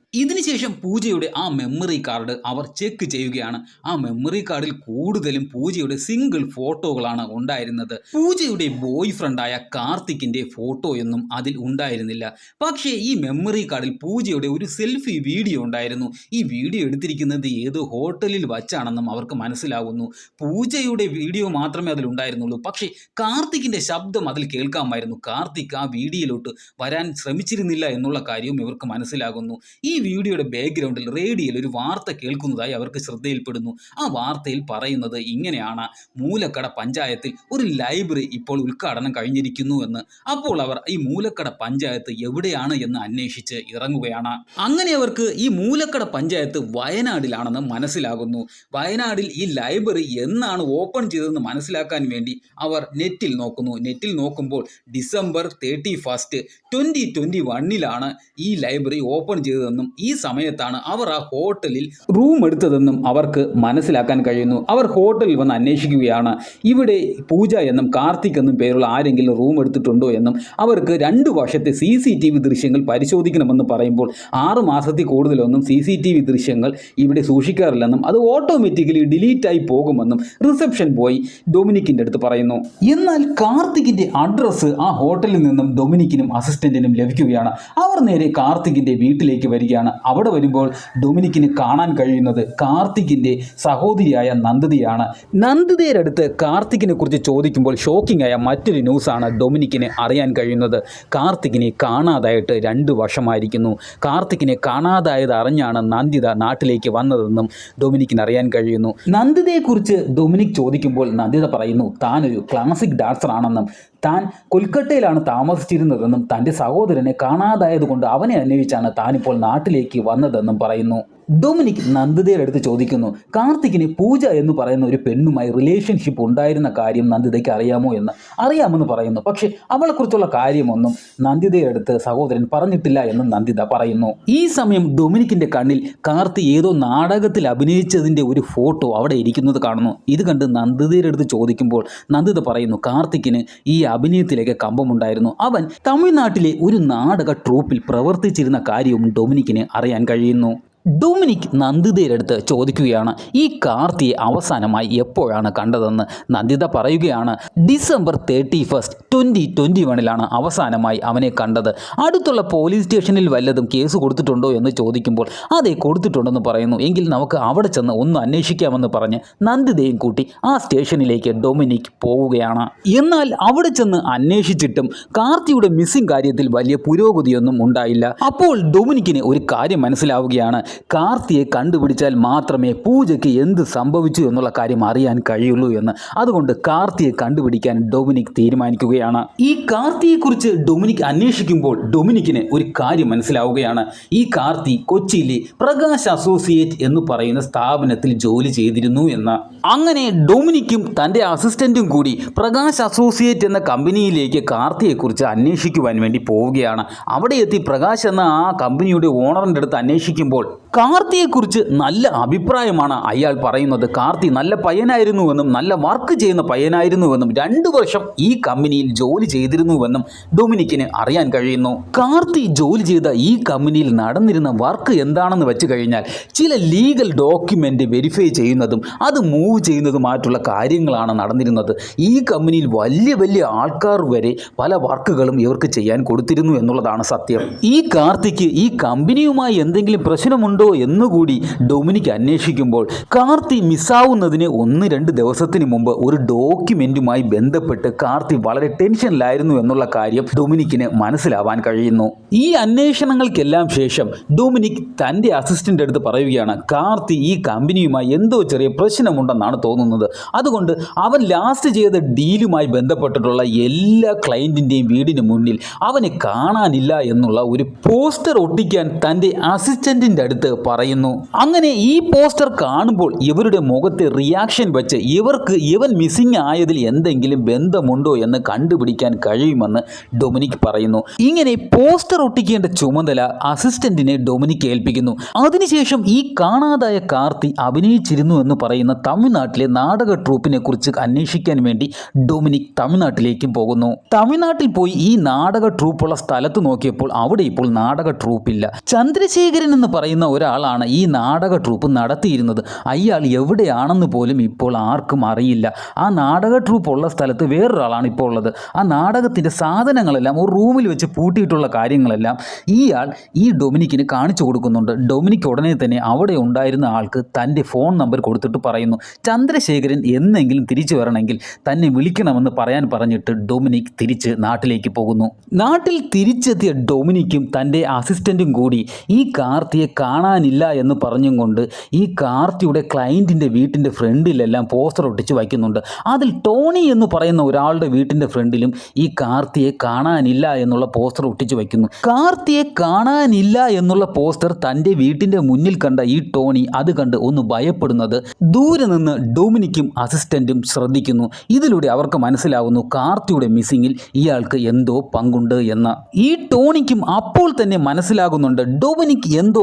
ഇതിനുശേഷം പൂജയുടെ ആ മെമ്മറി കാർഡ് അവർ ചെക്ക് ചെയ്യുകയാണ്. ആ മെമ്മറി കാർഡിൽ കൂടുതലും പൂജയുടെ സിംഗിൾ ഫോട്ടോകളാണ് ഉണ്ടായിരുന്നത്. പൂജയുടെ ബോയ് ഫ്രണ്ടായ കാർത്തിക്കിന്റെ ഫോട്ടോയൊന്നും അതിൽ ഉണ്ടായിരുന്നില്ല. പക്ഷേ ഈ മെമ്മറി കാർഡിൽ പൂജയുടെ ഒരു സെൽഫി വീഡിയോ ഉണ്ടായിരുന്നു. ഈ വീഡിയോ എടുത്തിരിക്കുന്നത് ഏത് ഹോട്ടലിൽ വച്ചാണെന്നും അവർക്ക് മനസ്സിലാവുന്നു. പൂജയുടെ വീഡിയോ മാത്രമേ അതിൽ ഉണ്ടായിരുന്നുള്ളൂ. പക്ഷേ കാർത്തിക്കിന്റെ ശബ്ദം അതിൽ കേൾക്കാമായിരുന്നു. കാർത്തിക് ആ വീഡിയോയിലോട്ട് വരാൻ ശ്രമിച്ചിരുന്നില്ല എന്നുള്ള കാര്യവും ഇവർക്ക് മനസ്സിലാകുന്നു. ഈ വീഡിയോയുടെ ബാക്ക്ഗ്രൗണ്ടിൽ റേഡിയോയിൽ ഒരു വാർത്ത കേൾക്കുന്നതായി അവർക്ക് ശ്രദ്ധയിൽപ്പെടുന്നു. ആ വാർത്തയിൽ പറയുന്നത് ഇങ്ങനെയാണ്. മൂലക്കട പഞ്ചായത്തിൽ ഒരു ലൈബ്രറി ഇപ്പോൾ ഉദ്ഘാടനം കഴിഞ്ഞിരിക്കുന്നു എന്ന്. അപ്പോൾ അവർ ഈ മൂലക്കട പഞ്ചായത്ത് എവിടെയാണ് എന്ന് അന്വേഷിച്ച് ഇറങ്ങുകയാണ്. അങ്ങനെ അവർക്ക് ഈ മൂലക്കട പഞ്ചായത്ത് വയനാടിലാണെന്ന് മനസ്സിലാകുന്നു. വയനാടിൽ ഈ ലൈബ്രറി എന്നാണ് ഓപ്പൺ ചെയ്തതെന്ന് മനസ്സിലാക്കാൻ വേണ്ടി അവർ നെറ്റിൽ നോക്കുന്നു. നെറ്റിൽ നോക്കുമ്പോൾ December thirty first twenty twenty വണ്ണിലാണ് ഈ ലൈബ്രറി ഓപ്പൺ ചെയ്തതെന്നും ഈ സമയത്താണ് അവർ ആ ഹോട്ടലിൽ റൂം എടുത്തതെന്നും അവർക്ക് മനസ്സിലാക്കാൻ കഴിയുന്നു. അവർ ഹോട്ടലിൽ വന്ന് അന്വേഷിക്കുകയാണ്. ഇവിടെ പൂജ എന്നും കാർത്തിക് എന്നും പേരുള്ള ആരെങ്കിലും റൂം എടുത്തിട്ടുണ്ടോ എന്നും അവർക്ക് രണ്ട് വർഷത്തെ സി സി ടി വി ദൃശ്യങ്ങൾ പരിശോധിക്കണമെന്ന് പറയുമ്പോൾ ആറ് മാസത്തിൽ കൂടുതലൊന്നും സി സി ടി വി ദൃശ്യങ്ങൾ ഇവിടെ സൂക്ഷിക്കാറില്ലെന്നും അത് ഓട്ടോമാറ്റിക്കലി ഡിലീറ്റായി പോകുമെന്നും റിസപ്ഷൻ ബോയ് ഡൊമിനിക്കിന്റെ അടുത്ത് പറയുന്നു. എന്നാൽ കാർത്തികിന്റെ അഡ്രസ്സ് ആ ഹോട്ടലിൽ നിന്നും ഡൊമിനിക്കിനും അസിസ്റ്റന്റിനും ലഭിക്കുകയാണ്. അവർ നേരെ കാർത്തികിന്റെ വീട്ടിലേക്ക് വരികയാണ്. അവിടെ വരുമ്പോൾ ഡൊമിനിക്കിന് കാണാൻ കഴിയുന്നത് കാർത്തികിന്റെ സഹോദരിയായ നന്ദിതയാണ്. നന്ദിതയുടെ കാർത്തികിനെ കുറിച്ച് ചോദിക്കുമ്പോൾ ഷോക്കിംഗ് ആയ മറ്റൊരു ന്യൂസാണ് ഡൊമിനിക്കിന് അറിയാൻ കഴിയുന്നത്. കാർത്തികിനെ കാണാതായിട്ട് രണ്ട് വർഷമായിരിക്കുന്നു. കാർത്തികിനെ കാണാതായത് അറിഞ്ഞാണ് നന്ദിത നാട്ടിലേക്ക് വന്നതെന്നും ഡൊമിനിക്കിന് അറിയാൻ കഴിയുന്നു. നന്ദിതയെക്കുറിച്ച് ഡൊമിനിക് ചോദിക്കുമ്പോൾ നന്ദിത പറയുന്നു താനൊരു ക്ലാസിക് ഡാൻസർ ആണെന്നും. താൻ കൊൽക്കട്ടയിലാണ് താമസിച്ചിരുന്നതെന്നും തന്റെ സഹോദരനെ കാണാതായതുകൊണ്ട് അവനെ അന്വേഷിച്ചാണ് താനിപ്പോൾ നാട്ടിലേക്ക് വന്നതെന്നും പറയുന്നു. ഡൊമിനിക് നന്ദിതയുടെ അടുത്ത് ചോദിക്കുന്നു കാർത്തിക്കിന് പൂജ എന്ന് പറയുന്ന ഒരു പെണ്ണുമായി റിലേഷൻഷിപ്പ് ഉണ്ടായിരുന്ന കാര്യം നന്ദിതയ്ക്ക് അറിയാമോ എന്ന്? അറിയാമെന്ന് പറയുന്നു. പക്ഷേ അവളെക്കുറിച്ചുള്ള കാര്യമൊന്നും നന്ദിതയുടെ അടുത്ത് സഹോദരൻ പറഞ്ഞിട്ടില്ല എന്ന് നന്ദിത പറയുന്നു. ഈ സമയം ഡൊമിനിക്കിന്റെ കണ്ണിൽ കാർത്തി ഏതോ നാടകത്തിൽ അഭിനയിച്ചതിന്റെ ഒരു ഫോട്ടോ അവിടെ ഇരിക്കുന്നത് കാണുന്നു. ഇത് കണ്ട് നന്ദിതയുടെ അടുത്ത് ചോദിക്കുമ്പോൾ നന്ദിത പറയുന്നു കാർത്തിക്കിന് ഈ അഭിനയത്തിലേക്ക് കമ്പമുണ്ടായിരുന്നു. അവൻ തമിഴ്നാട്ടിലെ ഒരു നാടക ട്രൂപ്പിൽ പ്രവർത്തിച്ചിരുന്ന കാര്യവും ഡൊമിനിക്കിന് അറിയാൻ കഴിയുന്നു. ഡൊമിനിക് നന്ദിതയുടെ അടുത്ത് ചോദിക്കുകയാണ്. ഈ കാർത്തിയെ അവസാനമായി എപ്പോഴാണ് കണ്ടതെന്ന് നന്ദിത പറയുകയാണ്. December thirty first twenty twenty വണിലാണ് അവസാനമായി അവനെ കണ്ടത്. അടുത്തുള്ള പോലീസ് സ്റ്റേഷനിൽ വല്ലതും കേസ് കൊടുത്തിട്ടുണ്ടോ എന്ന് ചോദിക്കുമ്പോൾ അതെ കൊടുത്തിട്ടുണ്ടെന്ന് പറയുന്നു. എങ്കിൽ നമുക്ക് അവിടെ ചെന്ന് ഒന്ന് അന്വേഷിക്കാമെന്ന് പറഞ്ഞ് നന്ദിതയും കൂട്ടി ആ സ്റ്റേഷനിലേക്ക് ഡൊമിനിക് പോവുകയാണ്. എന്നാൽ അവിടെ ചെന്ന് അന്വേഷിച്ചിട്ടും കാർത്തിയുടെ മിസ്സിംഗ് കാര്യത്തിൽ വലിയ പുരോഗതിയൊന്നും ഉണ്ടായില്ല. അപ്പോൾ ഡൊമിനിക്കിന് ഒരു കാര്യം മനസ്സിലാവുകയാണ്. കാർത്തിയെ കണ്ടുപിടിച്ചാൽ മാത്രമേ പൂജയ്ക്ക് എന്ത് സംഭവിച്ചു എന്നുള്ള കാര്യം അറിയാൻ കഴിയുള്ളൂ എന്ന്. അതുകൊണ്ട് കാർത്തിയെ കണ്ടുപിടിക്കാൻ ഡൊമിനിക് തീരുമാനിക്കുകയാണ്. ഈ കാർത്തിയെക്കുറിച്ച് ഡൊമിനിക് അന്വേഷിക്കുമ്പോൾ ഡൊമിനിക്കിന് ഒരു കാര്യം മനസ്സിലാവുകയാണ്. ഈ കാർത്തി കൊച്ചിയിലെ പ്രകാശ് അസോസിയേറ്റ് എന്ന് പറയുന്ന സ്ഥാപനത്തിൽ ജോലി ചെയ്തിരുന്നു എന്ന്. അങ്ങനെ ഡൊമിനിക്കും തന്റെ അസിസ്റ്റന്റും കൂടി പ്രകാശ് അസോസിയേറ്റ് എന്ന കമ്പനിയിലേക്ക് കാർത്തിയെക്കുറിച്ച് അന്വേഷിക്കുവാൻ വേണ്ടി പോവുകയാണ്. അവിടെ എത്തി പ്രകാശ് എന്ന ആ കമ്പനിയുടെ ഓണറിന്റെ അടുത്ത് അന്വേഷിക്കുമ്പോൾ കാർത്തിയെക്കുറിച്ച് നല്ല അഭിപ്രായമാണ് അയാൾ പറയുന്നത്. കാർത്തി നല്ല പയ്യനായിരുന്നുവെന്നും നല്ല വർക്ക് ചെയ്യുന്ന പയ്യനായിരുന്നുവെന്നും രണ്ട് വർഷം ഈ കമ്പനിയിൽ ജോലി ചെയ്തിരുന്നുവെന്നും ഡൊമിനിക്കിന് അറിയാൻ കഴിയുന്നു. കാർത്തി ജോലി ചെയ്ത ഈ കമ്പനിയിൽ നടന്നിരുന്ന വർക്ക് എന്താണെന്ന് വെച്ച് കഴിഞ്ഞാൽ ചില ലീഗൽ ഡോക്യുമെന്റ് വെരിഫൈ ചെയ്യുന്നതും അത് മൂവ് ചെയ്യുന്നതുമായിട്ടുള്ള കാര്യങ്ങളാണ് നടന്നിരുന്നത്. ഈ കമ്പനിയിൽ വലിയ വലിയ ആൾക്കാർ വരെ പല വർക്കുകളും ഇവർക്ക് ചെയ്യാൻ കൊടുത്തിരുന്നു എന്നുള്ളതാണ് സത്യം. ഈ കാർത്തിക്ക് ഈ കമ്പനിയുമായി എന്തെങ്കിലും പ്രശ്നമുണ്ടോ എന്നുകൂടി ഡൊമിനിക് അന്വേഷിക്കുമ്പോൾ കാർത്തി മിസ്സാവുന്നതിന് ഒന്ന് രണ്ട് ദിവസത്തിന് മുമ്പ് ഒരു ഡോക്യുമെന്റുമായി ബന്ധപ്പെട്ട് കാർത്തി വളരെ ടെൻഷനിലായിരുന്നു എന്നുള്ള കാര്യം ഡൊമിനിക്കിന് മനസ്സിലാവാൻ കഴിയുന്നു. ഈ അന്വേഷണങ്ങൾക്കെല്ലാം ശേഷം ഡൊമിനിക് തന്റെ അസിസ്റ്റന്റ് അടുത്ത് പറയുകയാണ് കാർത്തി ഈ കമ്പനിയുമായി എന്തോ ചെറിയ പ്രശ്നമുണ്ടെന്നാണ് തോന്നുന്നത്. അതുകൊണ്ട് അവൻ ലാസ്റ്റ് ചെയ്ത ഡീലുമായി ബന്ധപ്പെട്ടിട്ടുള്ള എല്ലാ ക്ലയന്റിന്റെയും വീടിന് മുന്നിൽ അവനെ കാണാനില്ല എന്നുള്ള ഒരു പോസ്റ്റർ ഒട്ടിക്കാൻ തന്റെ അസിസ്റ്റന്റിന്റെ അടുത്ത് പറയുന്നു. അങ്ങനെ ഈ പോസ്റ്റർ കാണുമ്പോൾ ഇവരുടെ മുഖത്തെ റിയാക്ഷൻ വെച്ച് ഇവർക്ക് ഇവൻ മിസ്സിംഗ് ആയതിൽ എന്തെങ്കിലും ബന്ധമുണ്ടോ എന്ന് കണ്ടുപിടിക്കാൻ കഴിയുമെന്ന് ഡൊമിനിക് പറയുന്നു. ഇങ്ങനെ പോസ്റ്റർ ഒട്ടിക്കേണ്ട ചുമതല അസിസ്റ്റന്റിനെ ഡൊമിനിക് ഏൽപ്പിക്കുന്നു. അതിനുശേഷം ഈ കാണാതായ കാർത്തി അഭിനയിച്ചിരുന്നു എന്ന് പറയുന്ന തമിഴ്നാട്ടിലെ നാടക ട്രൂപ്പിനെ കുറിച്ച് അന്വേഷിക്കാൻ വേണ്ടി ഡൊമിനിക് തമിഴ്നാട്ടിലേക്കും പോകുന്നു. തമിഴ്നാട്ടിൽ പോയി ഈ നാടക ട്രൂപ്പുള്ള സ്ഥലത്ത് നോക്കിയപ്പോൾ അവിടെ ഇപ്പോൾ നാടക ട്രൂപ്പില്ല. ചന്ദ്രശേഖരൻ എന്ന് പറയുന്ന ഒരാളാണ് ഈ നാടക ട്രൂപ്പ് നടത്തിയിരുന്നത്. അയാൾ എവിടെയാണെന്ന് പോലും ഇപ്പോൾ ആർക്കും അറിയില്ല. ആ നാടക ട്രൂപ്പ് ഉള്ള സ്ഥലത്ത് വേറൊരാളാണ് ഇപ്പോൾ ഉള്ളത്. ആ നാടകത്തിന്റെ സാധനങ്ങളെല്ലാം ഒരു റൂമിൽ വെച്ച് പൂട്ടിയിട്ടുള്ള കാര്യങ്ങളെല്ലാം ഇയാൾ ഈ ഡൊമിനിക്കിന് കാണിച്ചു കൊടുക്കുന്നുണ്ട്. ഡൊമിനിക്ക് ഉടനെ തന്നെ അവിടെ ഉണ്ടായിരുന്ന ആൾക്ക് തന്റെ ഫോൺ നമ്പർ കൊടുത്തിട്ട് പറയുന്നു. ചന്ദ്രശേഖരൻ എന്നെങ്കിലും തിരിച്ചു വരണമെങ്കിൽ തന്നെ വിളിക്കണമെന്ന് പറയാൻ പറഞ്ഞിട്ട് ഡൊമിനിക് തിരിച്ച് നാട്ടിലേക്ക് പോകുന്നു. നാട്ടിൽ തിരിച്ചെത്തിയ ഡൊമിനിക്കും തന്റെ അസിസ്റ്റന്റും കൂടി ഈ കാർത്തിയെ കാണാൻ കാണാനില്ല എന്ന് പറഞ്ഞും കൊണ്ട് ഈ കാർത്തിയുടെ ക്ലയന്റിന്റെ വീട്ടിന്റെ ഫ്രണ്ടിലെല്ലാം പോസ്റ്റർ ഒട്ടിച്ച് വയ്ക്കുന്നുണ്ട്. അതിൽ ടോണി എന്ന് പറയുന്ന ഒരാളുടെ വീട്ടിന്റെ ഫ്രണ്ടിലും ഈ കാർത്തിയെ കാണാനില്ല എന്നുള്ള പോസ്റ്റർ ഒട്ടിച്ച് വയ്ക്കുന്നു. കാർത്തിയെ കാണാനില്ല എന്നുള്ള പോസ്റ്റർ തന്റെ വീട്ടിന്റെ മുന്നിൽ കണ്ട ഈ ടോണി അത് കണ്ട് ഒന്ന് ഭയപ്പെടുന്നത് ദൂരെ നിന്ന് ഡൊമിനിക്കും അസിസ്റ്റന്റും ശ്രദ്ധിക്കുന്നു. ഇതിലൂടെ അവർക്ക് മനസ്സിലാവുന്നു കാർത്തിയുടെ മിസ്സിങ്ങിൽ ഇയാൾക്ക് എന്തോ പങ്കുണ്ട് എന്ന്. ഈ ടോണിക്കും അപ്പോൾ തന്നെ മനസ്സിലാകുന്നുണ്ട് ഡൊമിനിക് എന്തോ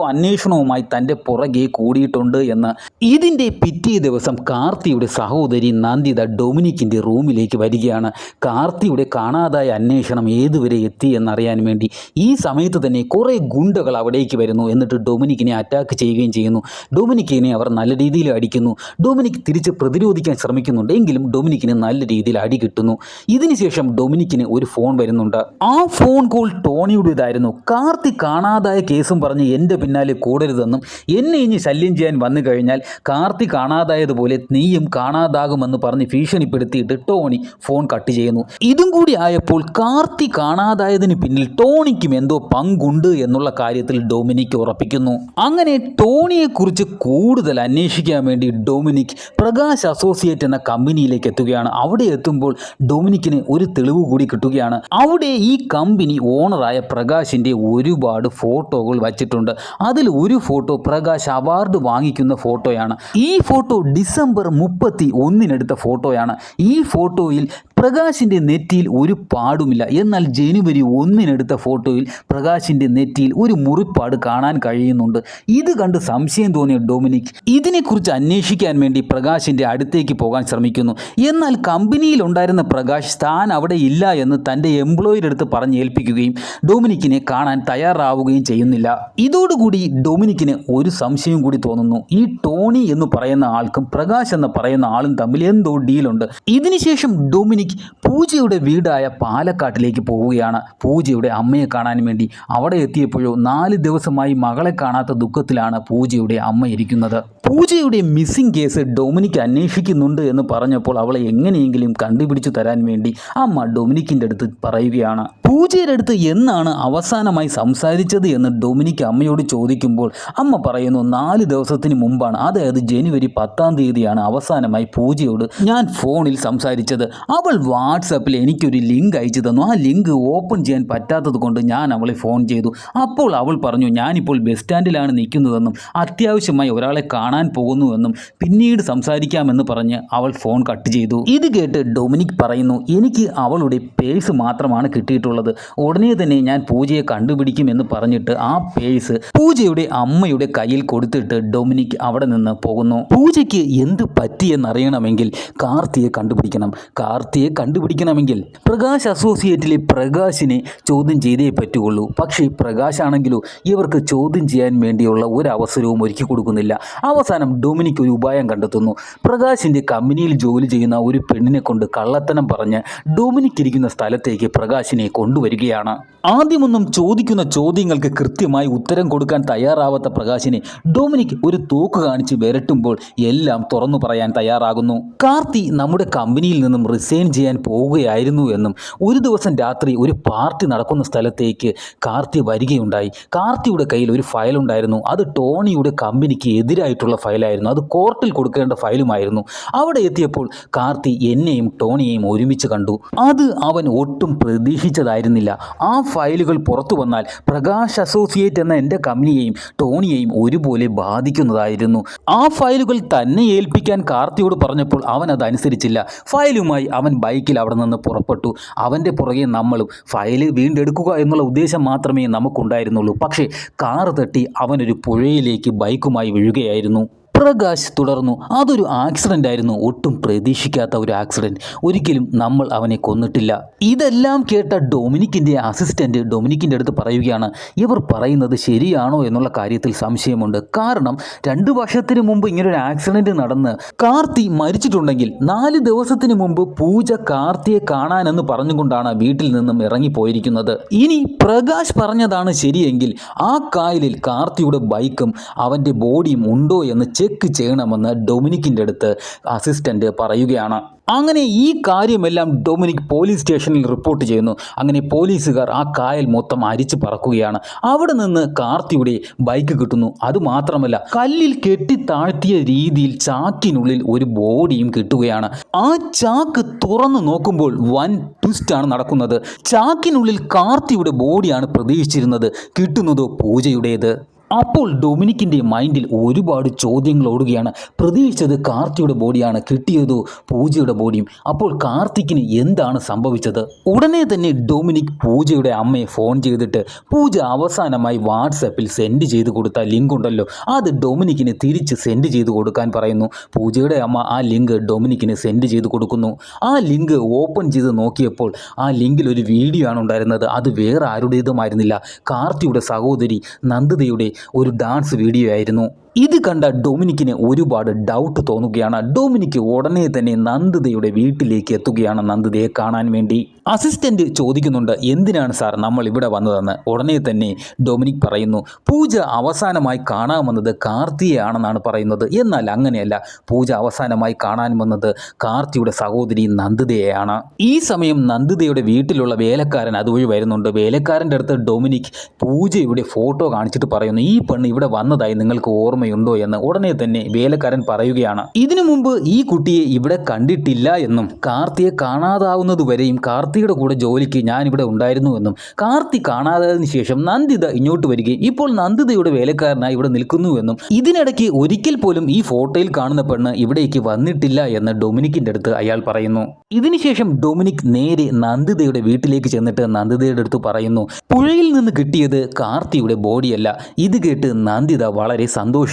അന്വേഷണവുമായി തന്റെ പുറകെ കൂടിയിട്ടുണ്ട് എന്ന് ഇതിന്റെ പിറ്റേ ദിവസം കാർത്തിയുടെ സഹോദരി നന്ദിത ഡൊമിനിക്കിന്റെ റൂമിലേക്ക് വരികയാണ്. കാർത്തിയുടെ കാണാതായ അന്വേഷണം ഏതുവരെ എത്തി എന്നറിയാൻ വേണ്ടി ഈ സമയത്ത് തന്നെ കുറേ ഗുണ്ടകൾ അവിടേക്ക് വരുന്നു എന്നിട്ട് ഡൊമിനിക്കിനെ അറ്റാക്ക് ചെയ്യുകയും ചെയ്യുന്നു. ഡൊമിനിക്കിനെ അവർ നല്ല രീതിയിൽ അടിക്കുന്നു. ഡൊമിനിക് തിരിച്ച് പ്രതിരോധിക്കാൻ ശ്രമിക്കുന്നുണ്ട്. എങ്കിലും ഡൊമിനിക്കിന് നല്ല രീതിയിൽ അടി കിട്ടുന്നു. ഇതിനുശേഷം ഡൊമിനിക്കിന് ഒരു ഫോൺ വരുന്നുണ്ട്. ആ ഫോൺ കോൾ ടോണിയുടേതായിരുന്നു. കാർത്തി കാണാതായ കേസും പറഞ്ഞ് എന്റെ പിന്നാലെ കൂടരുതെന്നും എന്നെ ഇനി ശല്യം ചെയ്യാൻ വന്നു കഴിഞ്ഞാൽ കാർത്തി കാണാതായതുപോലെ നീയും കാണാതാകുമെന്ന് പറഞ്ഞ് ഭീഷണിപ്പെടുത്തിയിട്ട് ടോണി ഫോൺ കട്ട് ചെയ്യുന്നു. ഇതും കൂടി ആയപ്പോൾ കാർത്തി കാണാതായതിന് പിന്നിൽ ടോണിക്കും എന്തോ പങ്കുണ്ട് എന്നുള്ള കാര്യത്തിൽ ഡൊമിനിക് ഉറപ്പിക്കുന്നു. അങ്ങനെ ടോണിയെക്കുറിച്ച് കൂടുതൽ അന്വേഷിക്കാൻ വേണ്ടി ഡൊമിനിക് പ്രകാശ് അസോസിയേറ്റ് എന്ന കമ്പനിയിലേക്ക് എത്തുകയാണ്. അവിടെ എത്തുമ്പോൾ ഡൊമിനിക്കിന് ഒരു തെളിവ് കൂടി കിട്ടുകയാണ്. അവിടെ ഈ കമ്പനി ഓണറായ പ്രകാശിന്റെ ഒരുപാട് ഫോട്ടോകൾ വച്ചിട്ടുണ്ട്. അതിൽ ഒരു ഫോട്ടോ പ്രകാശ് അവാർഡ് വാങ്ങിക്കുന്ന ഫോട്ടോയാണ്. ഈ ഫോട്ടോ ഡിസംബർ മുപ്പത്തി ഒന്നിനെടുത്ത ഫോട്ടോയാണ്. ഈ ഫോട്ടോയിൽ പ്രകാശിന്റെ നെറ്റിയിൽ ഒരു പാടുമില്ല. എന്നാൽ ജനുവരി ഒന്നിനെടുത്ത ഫോട്ടോയിൽ പ്രകാശിന്റെ നെറ്റിയിൽ ഒരു മുറിപ്പാട് കാണാൻ കഴിയുന്നുണ്ട്. ഇത് കണ്ട് സംശയം തോന്നിയ ഡൊമിനിക് ഇതിനെക്കുറിച്ച് അന്വേഷിക്കാൻ വേണ്ടി പ്രകാശിന്റെ അടുത്തേക്ക് പോകാൻ ശ്രമിക്കുന്നു. എന്നാൽ കമ്പനിയിൽ ഉണ്ടായിരുന്ന പ്രകാശ് താൻ അവിടെ ഇല്ല എന്ന് തന്റെ എംപ്ലോയിയുടെ അടുത്ത് പറഞ്ഞേൽപ്പിക്കുകയും ഡൊമിനിക്കിനെ കാണാൻ തയ്യാറാവുകയും ചെയ്യുന്നില്ല. ഇതോടുകൂടി ഡൊമിനിക്കിന് ഒരു സംശയം കൂടി തോന്നുന്നു. ഈ ടോണി എന്ന് പറയുന്ന ആൾക്കും പ്രകാശ് എന്ന് പറയുന്ന ആളും തമ്മിൽ എന്തോ ഡീലുണ്ട് ഇതിനുശേഷം ഡൊമിനിക് പൂജയുടെ വീടായ പാലക്കാട്ടിലേക്ക് പോവുകയാണ്. പൂജയുടെ അമ്മയെ കാണാൻ വേണ്ടി. അവിടെ എത്തിയപ്പോഴോ നാല് ദിവസമായി മകളെ കാണാത്ത ദുഃഖത്തിലാണ് പൂജയുടെ അമ്മ ഇരിക്കുന്നത്. പൂജയുടെ മിസ്സിംഗ് കേസ് ഡൊമിനിക് അന്വേഷിക്കുന്നുണ്ട് എന്ന് പറഞ്ഞപ്പോൾ അവളെ എങ്ങനെയെങ്കിലും കണ്ടുപിടിച്ചു തരാൻ വേണ്ടി അമ്മ ഡൊമിനിക്കിന്റെ അടുത്ത് പറയുകയാണ്. പൂജയുടെ അടുത്ത് എന്നാണ് അവസാനമായി സംസാരിച്ചത് എന്ന് ഡൊമിനിക് അമ്മയോട് ചോദിക്കുമ്പോൾ അമ്മ പറയുന്നു നാല് ദിവസത്തിന് മുമ്പാണ്. അതായത് ജനുവരി പത്താം തീയതിയാണ് അവസാനമായി പൂജയോട് ഞാൻ ഫോണിൽ സംസാരിച്ചത്. അവൾ വാട്സപ്പിൽ എനിക്കൊരു ലിങ്ക് അയച്ചു തന്നു. ആ ലിങ്ക് ഓപ്പൺ ചെയ്യാൻ പറ്റാത്തത് കൊണ്ട് ഞാൻ അവളെ ഫോൺ ചെയ്തു. അപ്പോൾ അവൾ പറഞ്ഞു ഞാനിപ്പോൾ ബസ് സ്റ്റാൻഡിലാണ് നിൽക്കുന്നതെന്നും അത്യാവശ്യമായി ഒരാളെ കാണാൻ പോകുന്നുവെന്നും പിന്നീട് സംസാരിക്കാമെന്ന് പറഞ്ഞ് അവൾ ഫോൺ കട്ട് ചെയ്തു. ഇത് കേട്ട് ഡൊമിനിക് പറയുന്നു എനിക്ക് അവളുടെ പേഴ്സ് മാത്രമാണ് കിട്ടിയിട്ടുള്ളത്. ഉടനെ തന്നെ ഞാൻ പൂജയെ കണ്ടുപിടിക്കുമെന്ന് പറഞ്ഞിട്ട് ആ പേഴ്സ് പൂജയുടെ അമ്മയുടെ കയ്യിൽ കൊടുത്തിട്ട് ഡൊമിനിക് അവിടെ നിന്ന് പോകുന്നു. പൂജയ്ക്ക് എന്ത് പറ്റിയെന്നറിയണമെങ്കിൽ കാർത്തിയെ കണ്ടുപിടിക്കണം. കാർത്തിയെ കണ്ടുപിടിക്കണമെങ്കിൽ പ്രകാശ് അസോസിയേറ്റിലെ പ്രകാശിനെ ചോദ്യം ചെയ്തേ പറ്റുകയുള്ളൂ. പക്ഷേ പ്രകാശ് ആണെങ്കിലും ഇവർക്ക് ചോദ്യം ചെയ്യാൻ വേണ്ടിയുള്ള ഒരു അവസരവും ഒരുക്കി കൊടുക്കുന്നില്ല. അവസാനം ഡൊമിനിക് ഒരു ഉപായം കണ്ടെത്തുന്നു. പ്രകാശിന്റെ കമ്പനിയിൽ ജോലി ചെയ്യുന്ന ഒരു പെണ്ണിനെ കൊണ്ട് കള്ളത്തനം പറഞ്ഞ് ഡൊമിനിക് ഇരിക്കുന്ന സ്ഥലത്തേക്ക് പ്രകാശിനെ കൊണ്ടുവരികയാണ്. ആദ്യമൊന്നും ചോദിക്കുന്ന ചോദ്യങ്ങൾക്ക് കൃത്യമായി ഉത്തരം കൊടുക്കാൻ തയ്യാറാവാത്ത പ്രകാശിനെ ഡൊമിനിക് ഒരു തോക്ക് കാണിച്ച് വിരട്ടുമ്പോൾ എല്ലാം തുറന്നു പറയാൻ തയ്യാറാകുന്നു. കാർത്തി നമ്മുടെ കമ്പനിയിൽ നിന്നും റിസൈൻ ചെയ്യാൻ പോവുകയായിരുന്നു എന്നും ഒരു ദിവസം രാത്രി ഒരു പാർട്ടി നടക്കുന്ന സ്ഥലത്തേക്ക് കാർത്തി വരികയുണ്ടായി. കാർത്തിയുടെ കയ്യിൽ ഒരു ഫയൽ ഉണ്ടായിരുന്നു. അത് ടോണിയുടെ കമ്പനിക്ക് എതിരായിട്ടുള്ള ഫയലായിരുന്നു അത് കോർട്ടിൽ കൊടുക്കേണ്ട ഫയലുമായിരുന്നു അവിടെ എത്തിയപ്പോൾ കാർത്തി എന്നെയും ടോണിയെയും ഒരുമിച്ച് കണ്ടു. അത് അവൻ ഒട്ടും പ്രതീക്ഷിച്ചതായിരുന്നില്ല. ആ ഫയലുകൾ പുറത്തു വന്നാൽ പ്രകാശ് അസോസിയേറ്റ് എന്ന എന്റെ കമ്പനിയെയും ടോണിയെയും ഒരുപോലെ ബാധിക്കുന്നതായിരുന്നു. ആ ഫയലുകൾ തന്നെ ഏൽപ്പിക്കാൻ കാർത്തിയോട് പറഞ്ഞപ്പോൾ അവൻ അതനുസരിച്ചില്ല. ഫയലുമായി അവൻ ബൈക്കിൽ അവിടെ നിന്ന് പുറപ്പെട്ടു. അവന്റെ പുറകെ നമ്മളും ഫയൽ വീണ്ടെടുക്കുക എന്നുള്ള ഉദ്ദേശം മാത്രമേ നമുക്കുണ്ടായിരുന്നുള്ളൂ. പക്ഷേ കാറ് തട്ടി അവനൊരു പുഴയിലേക്ക് ബൈക്കുമായി വീഴുകയായിരുന്നു. പ്രകാശ് തുടർന്നു. അതൊരു ആക്സിഡന്റ് ആയിരുന്നു. ഒട്ടും പ്രതീക്ഷിക്കാത്ത ഒരു ആക്സിഡന്റ് ഒരിക്കലും നമ്മൾ അവനെ കൊന്നിട്ടില്ല. ഇതെല്ലാം കേട്ട ഡൊമിനിക്കിന്റെ അസിസ്റ്റന്റ് ഡൊമിനിക്കിന്റെ അടുത്ത് പറയുകയാണ് ഇവർ പറയുന്നത് ശരിയാണോ എന്നുള്ള കാര്യത്തിൽ സംശയമുണ്ട്. കാരണം രണ്ട് വർഷത്തിന് മുമ്പ് ഇങ്ങനൊരു ആക്സിഡന്റ് നടന്ന് കാർത്തി മരിച്ചിട്ടുണ്ടെങ്കിൽ നാല് ദിവസത്തിന് മുമ്പ് പൂജ കാർത്തിയെ കാണാനെന്ന് പറഞ്ഞുകൊണ്ടാണ് വീട്ടിൽ നിന്നും ഇറങ്ങിപ്പോയിരിക്കുന്നത്. ഇനി പ്രകാശ് പറഞ്ഞതാണ് ശരിയെങ്കിൽ ആ കായലിൽ കാർത്തിയുടെ ബൈക്കും അവന്റെ ബോഡിയും ഉണ്ടോ എന്ന് ചെക്ക് ചെക്ക് ചെയ്യണമെന്ന് ഡൊമിനിക്കിന്റെ അടുത്ത് അസിസ്റ്റന്റ് പറയുകയാണ്. അങ്ങനെ ഈ കാര്യമെല്ലാം ഡൊമിനിക് പോലീസ് സ്റ്റേഷനിൽ റിപ്പോർട്ട് ചെയ്യുന്നു. അങ്ങനെ പോലീസുകാർ ആ കായൽ മൊത്തം അരിച്ചു പറക്കുകയാണ്. അവിടെ നിന്ന് കാർത്തിയുടെ ബൈക്ക് കിട്ടുന്നു. അതുമാത്രമല്ല കല്ലിൽ കെട്ടി താഴ്ത്തിയ രീതിയിൽ ചാക്കിനുള്ളിൽ ഒരു ബോഡിയും കിട്ടുകയാണ്. ആ ചാക്ക് തുറന്നു നോക്കുമ്പോൾ വൻ ട്വിസ്റ്റാണ് നടക്കുന്നത്. ചാക്കിനുള്ളിൽ കാർത്തിയുടെ ബോഡിയാണ് പ്രതീക്ഷിച്ചിരുന്നത്. കിട്ടുന്നതോ പൂജയുടേത്. അപ്പോൾ ഡൊമിനിക്കിന്റെ മൈൻഡിൽ ഒരുപാട് ചോദ്യങ്ങൾ ഓടുകയാണ്. പ്രതീക്ഷിച്ചത് കാർത്തിയുടെ ബോഡിയാണ് കിട്ടിയതോ പൂജയുടെ ബോഡിയും. അപ്പോൾ കാർത്തിക്കിന് എന്താണ് സംഭവിച്ചത്? ഉടനെ തന്നെ ഡൊമിനിക് പൂജയുടെ അമ്മയെ ഫോൺ ചെയ്തിട്ട് പൂജ അവസാനമായി വാട്സപ്പിൽ സെൻഡ് ചെയ്ത് കൊടുത്ത ലിങ്ക് ഉണ്ടല്ലോ അത് ഡൊമിനിക്കിന് തിരിച്ച് സെൻഡ് ചെയ്ത് കൊടുക്കാൻ പറയുന്നു. പൂജയുടെ അമ്മ ആ ലിങ്ക് ഡൊമിനിക്കിന് സെൻഡ് ചെയ്ത് കൊടുക്കുന്നു. ആ ലിങ്ക് ഓപ്പൺ ചെയ്ത് നോക്കിയപ്പോൾ ആ ലിങ്കിൽ ഒരു വീഡിയോ ആണ് ഉണ്ടായിരുന്നത്. അത് വേറെ ആരുടേതുമായിരുന്നില്ല. കാർത്തിയുടെ സഹോദരി നന്ദിതയുടെ ഒരു ഡാൻസ് വീഡിയോ ആയിരുന്നു. ഇത് കണ്ട ഡൊമിനിക്കിന് ഒരുപാട് ഡൗട്ട് തോന്നുകയാണ്. ഡൊമിനിക്ക് ഉടനെ തന്നെ നന്ദിതയുടെ വീട്ടിലേക്ക് എത്തുകയാണ് നന്ദിതയെ കാണാൻ വേണ്ടി. അസിസ്റ്റന്റ് ചോദിക്കുന്നുണ്ട് എന്തിനാണ് സാർ നമ്മൾ ഇവിടെ വന്നതെന്ന്? ഉടനെ തന്നെ ഡൊമിനിക് പറയുന്നു പൂജ അവസാനമായി കാണാൻ വന്നത് കാർത്തിയെയാണെന്നാണ് പറയുന്നത്. എന്നാൽ അങ്ങനെയല്ല പൂജ അവസാനമായി കാണാൻ വന്നത് കാർത്തിയുടെ സഹോദരി നന്ദിതയെയാണ്. ഈ സമയം നന്ദിതയുടെ വീട്ടിലുള്ള വേലക്കാരൻ അതുവഴി വരുന്നുണ്ട്. വേലക്കാരന്റെ അടുത്ത് ഡൊമിനിക് പൂജയുടെ ഫോട്ടോ കാണിച്ചിട്ട് പറയുന്നു ഈ പെണ്ണ് ഇവിടെ വന്നതായി നിങ്ങൾക്ക് ഓർമ്മയുണ്ടോ എന്ന് ഉടനെ തന്നെ വേലക്കാരൻ പറയുകയാണ്. ഇതിനു മുമ്പ് ഈ കുട്ടിയെ ഇവിടെ കണ്ടിട്ടില്ല എന്നും കാർത്തിയെ കാണാതാവുന്നതുവരെയും കാർത്തിയുടെ കൂടെ ജോലിക്ക് ഞാൻ ഇവിടെ ഉണ്ടായിരുന്നു എന്നും കാർത്തി കാണാതായതിനു ശേഷം നന്ദിത ഇങ്ങോട്ട് വരികയും ഇപ്പോൾ നന്ദിതയുടെ വേലക്കാരനായി ഇവിടെ നിൽക്കുന്നു എന്നും ഇതിനിടയ്ക്ക് ഒരിക്കൽ പോലും ഈ ഫോട്ടോയിൽ കാണുന്ന പെണ്ണ് ഇവിടേക്ക് വന്നിട്ടില്ല എന്ന് ഡൊമിനിക്കിന്റെ അടുത്ത് അയാൾ പറയുന്നു. ഇതിനുശേഷം ഡൊമിനിക് നേരെ നന്ദിതയുടെ വീട്ടിലേക്ക് ചെന്നിട്ട് നന്ദിതയുടെ അടുത്ത് പറയുന്നു പുഴയിൽ നിന്ന് കിട്ടിയത് കാർത്തിയുടെ ബോഡിയല്ല. ഇത് കേട്ട് നന്ദിത വളരെ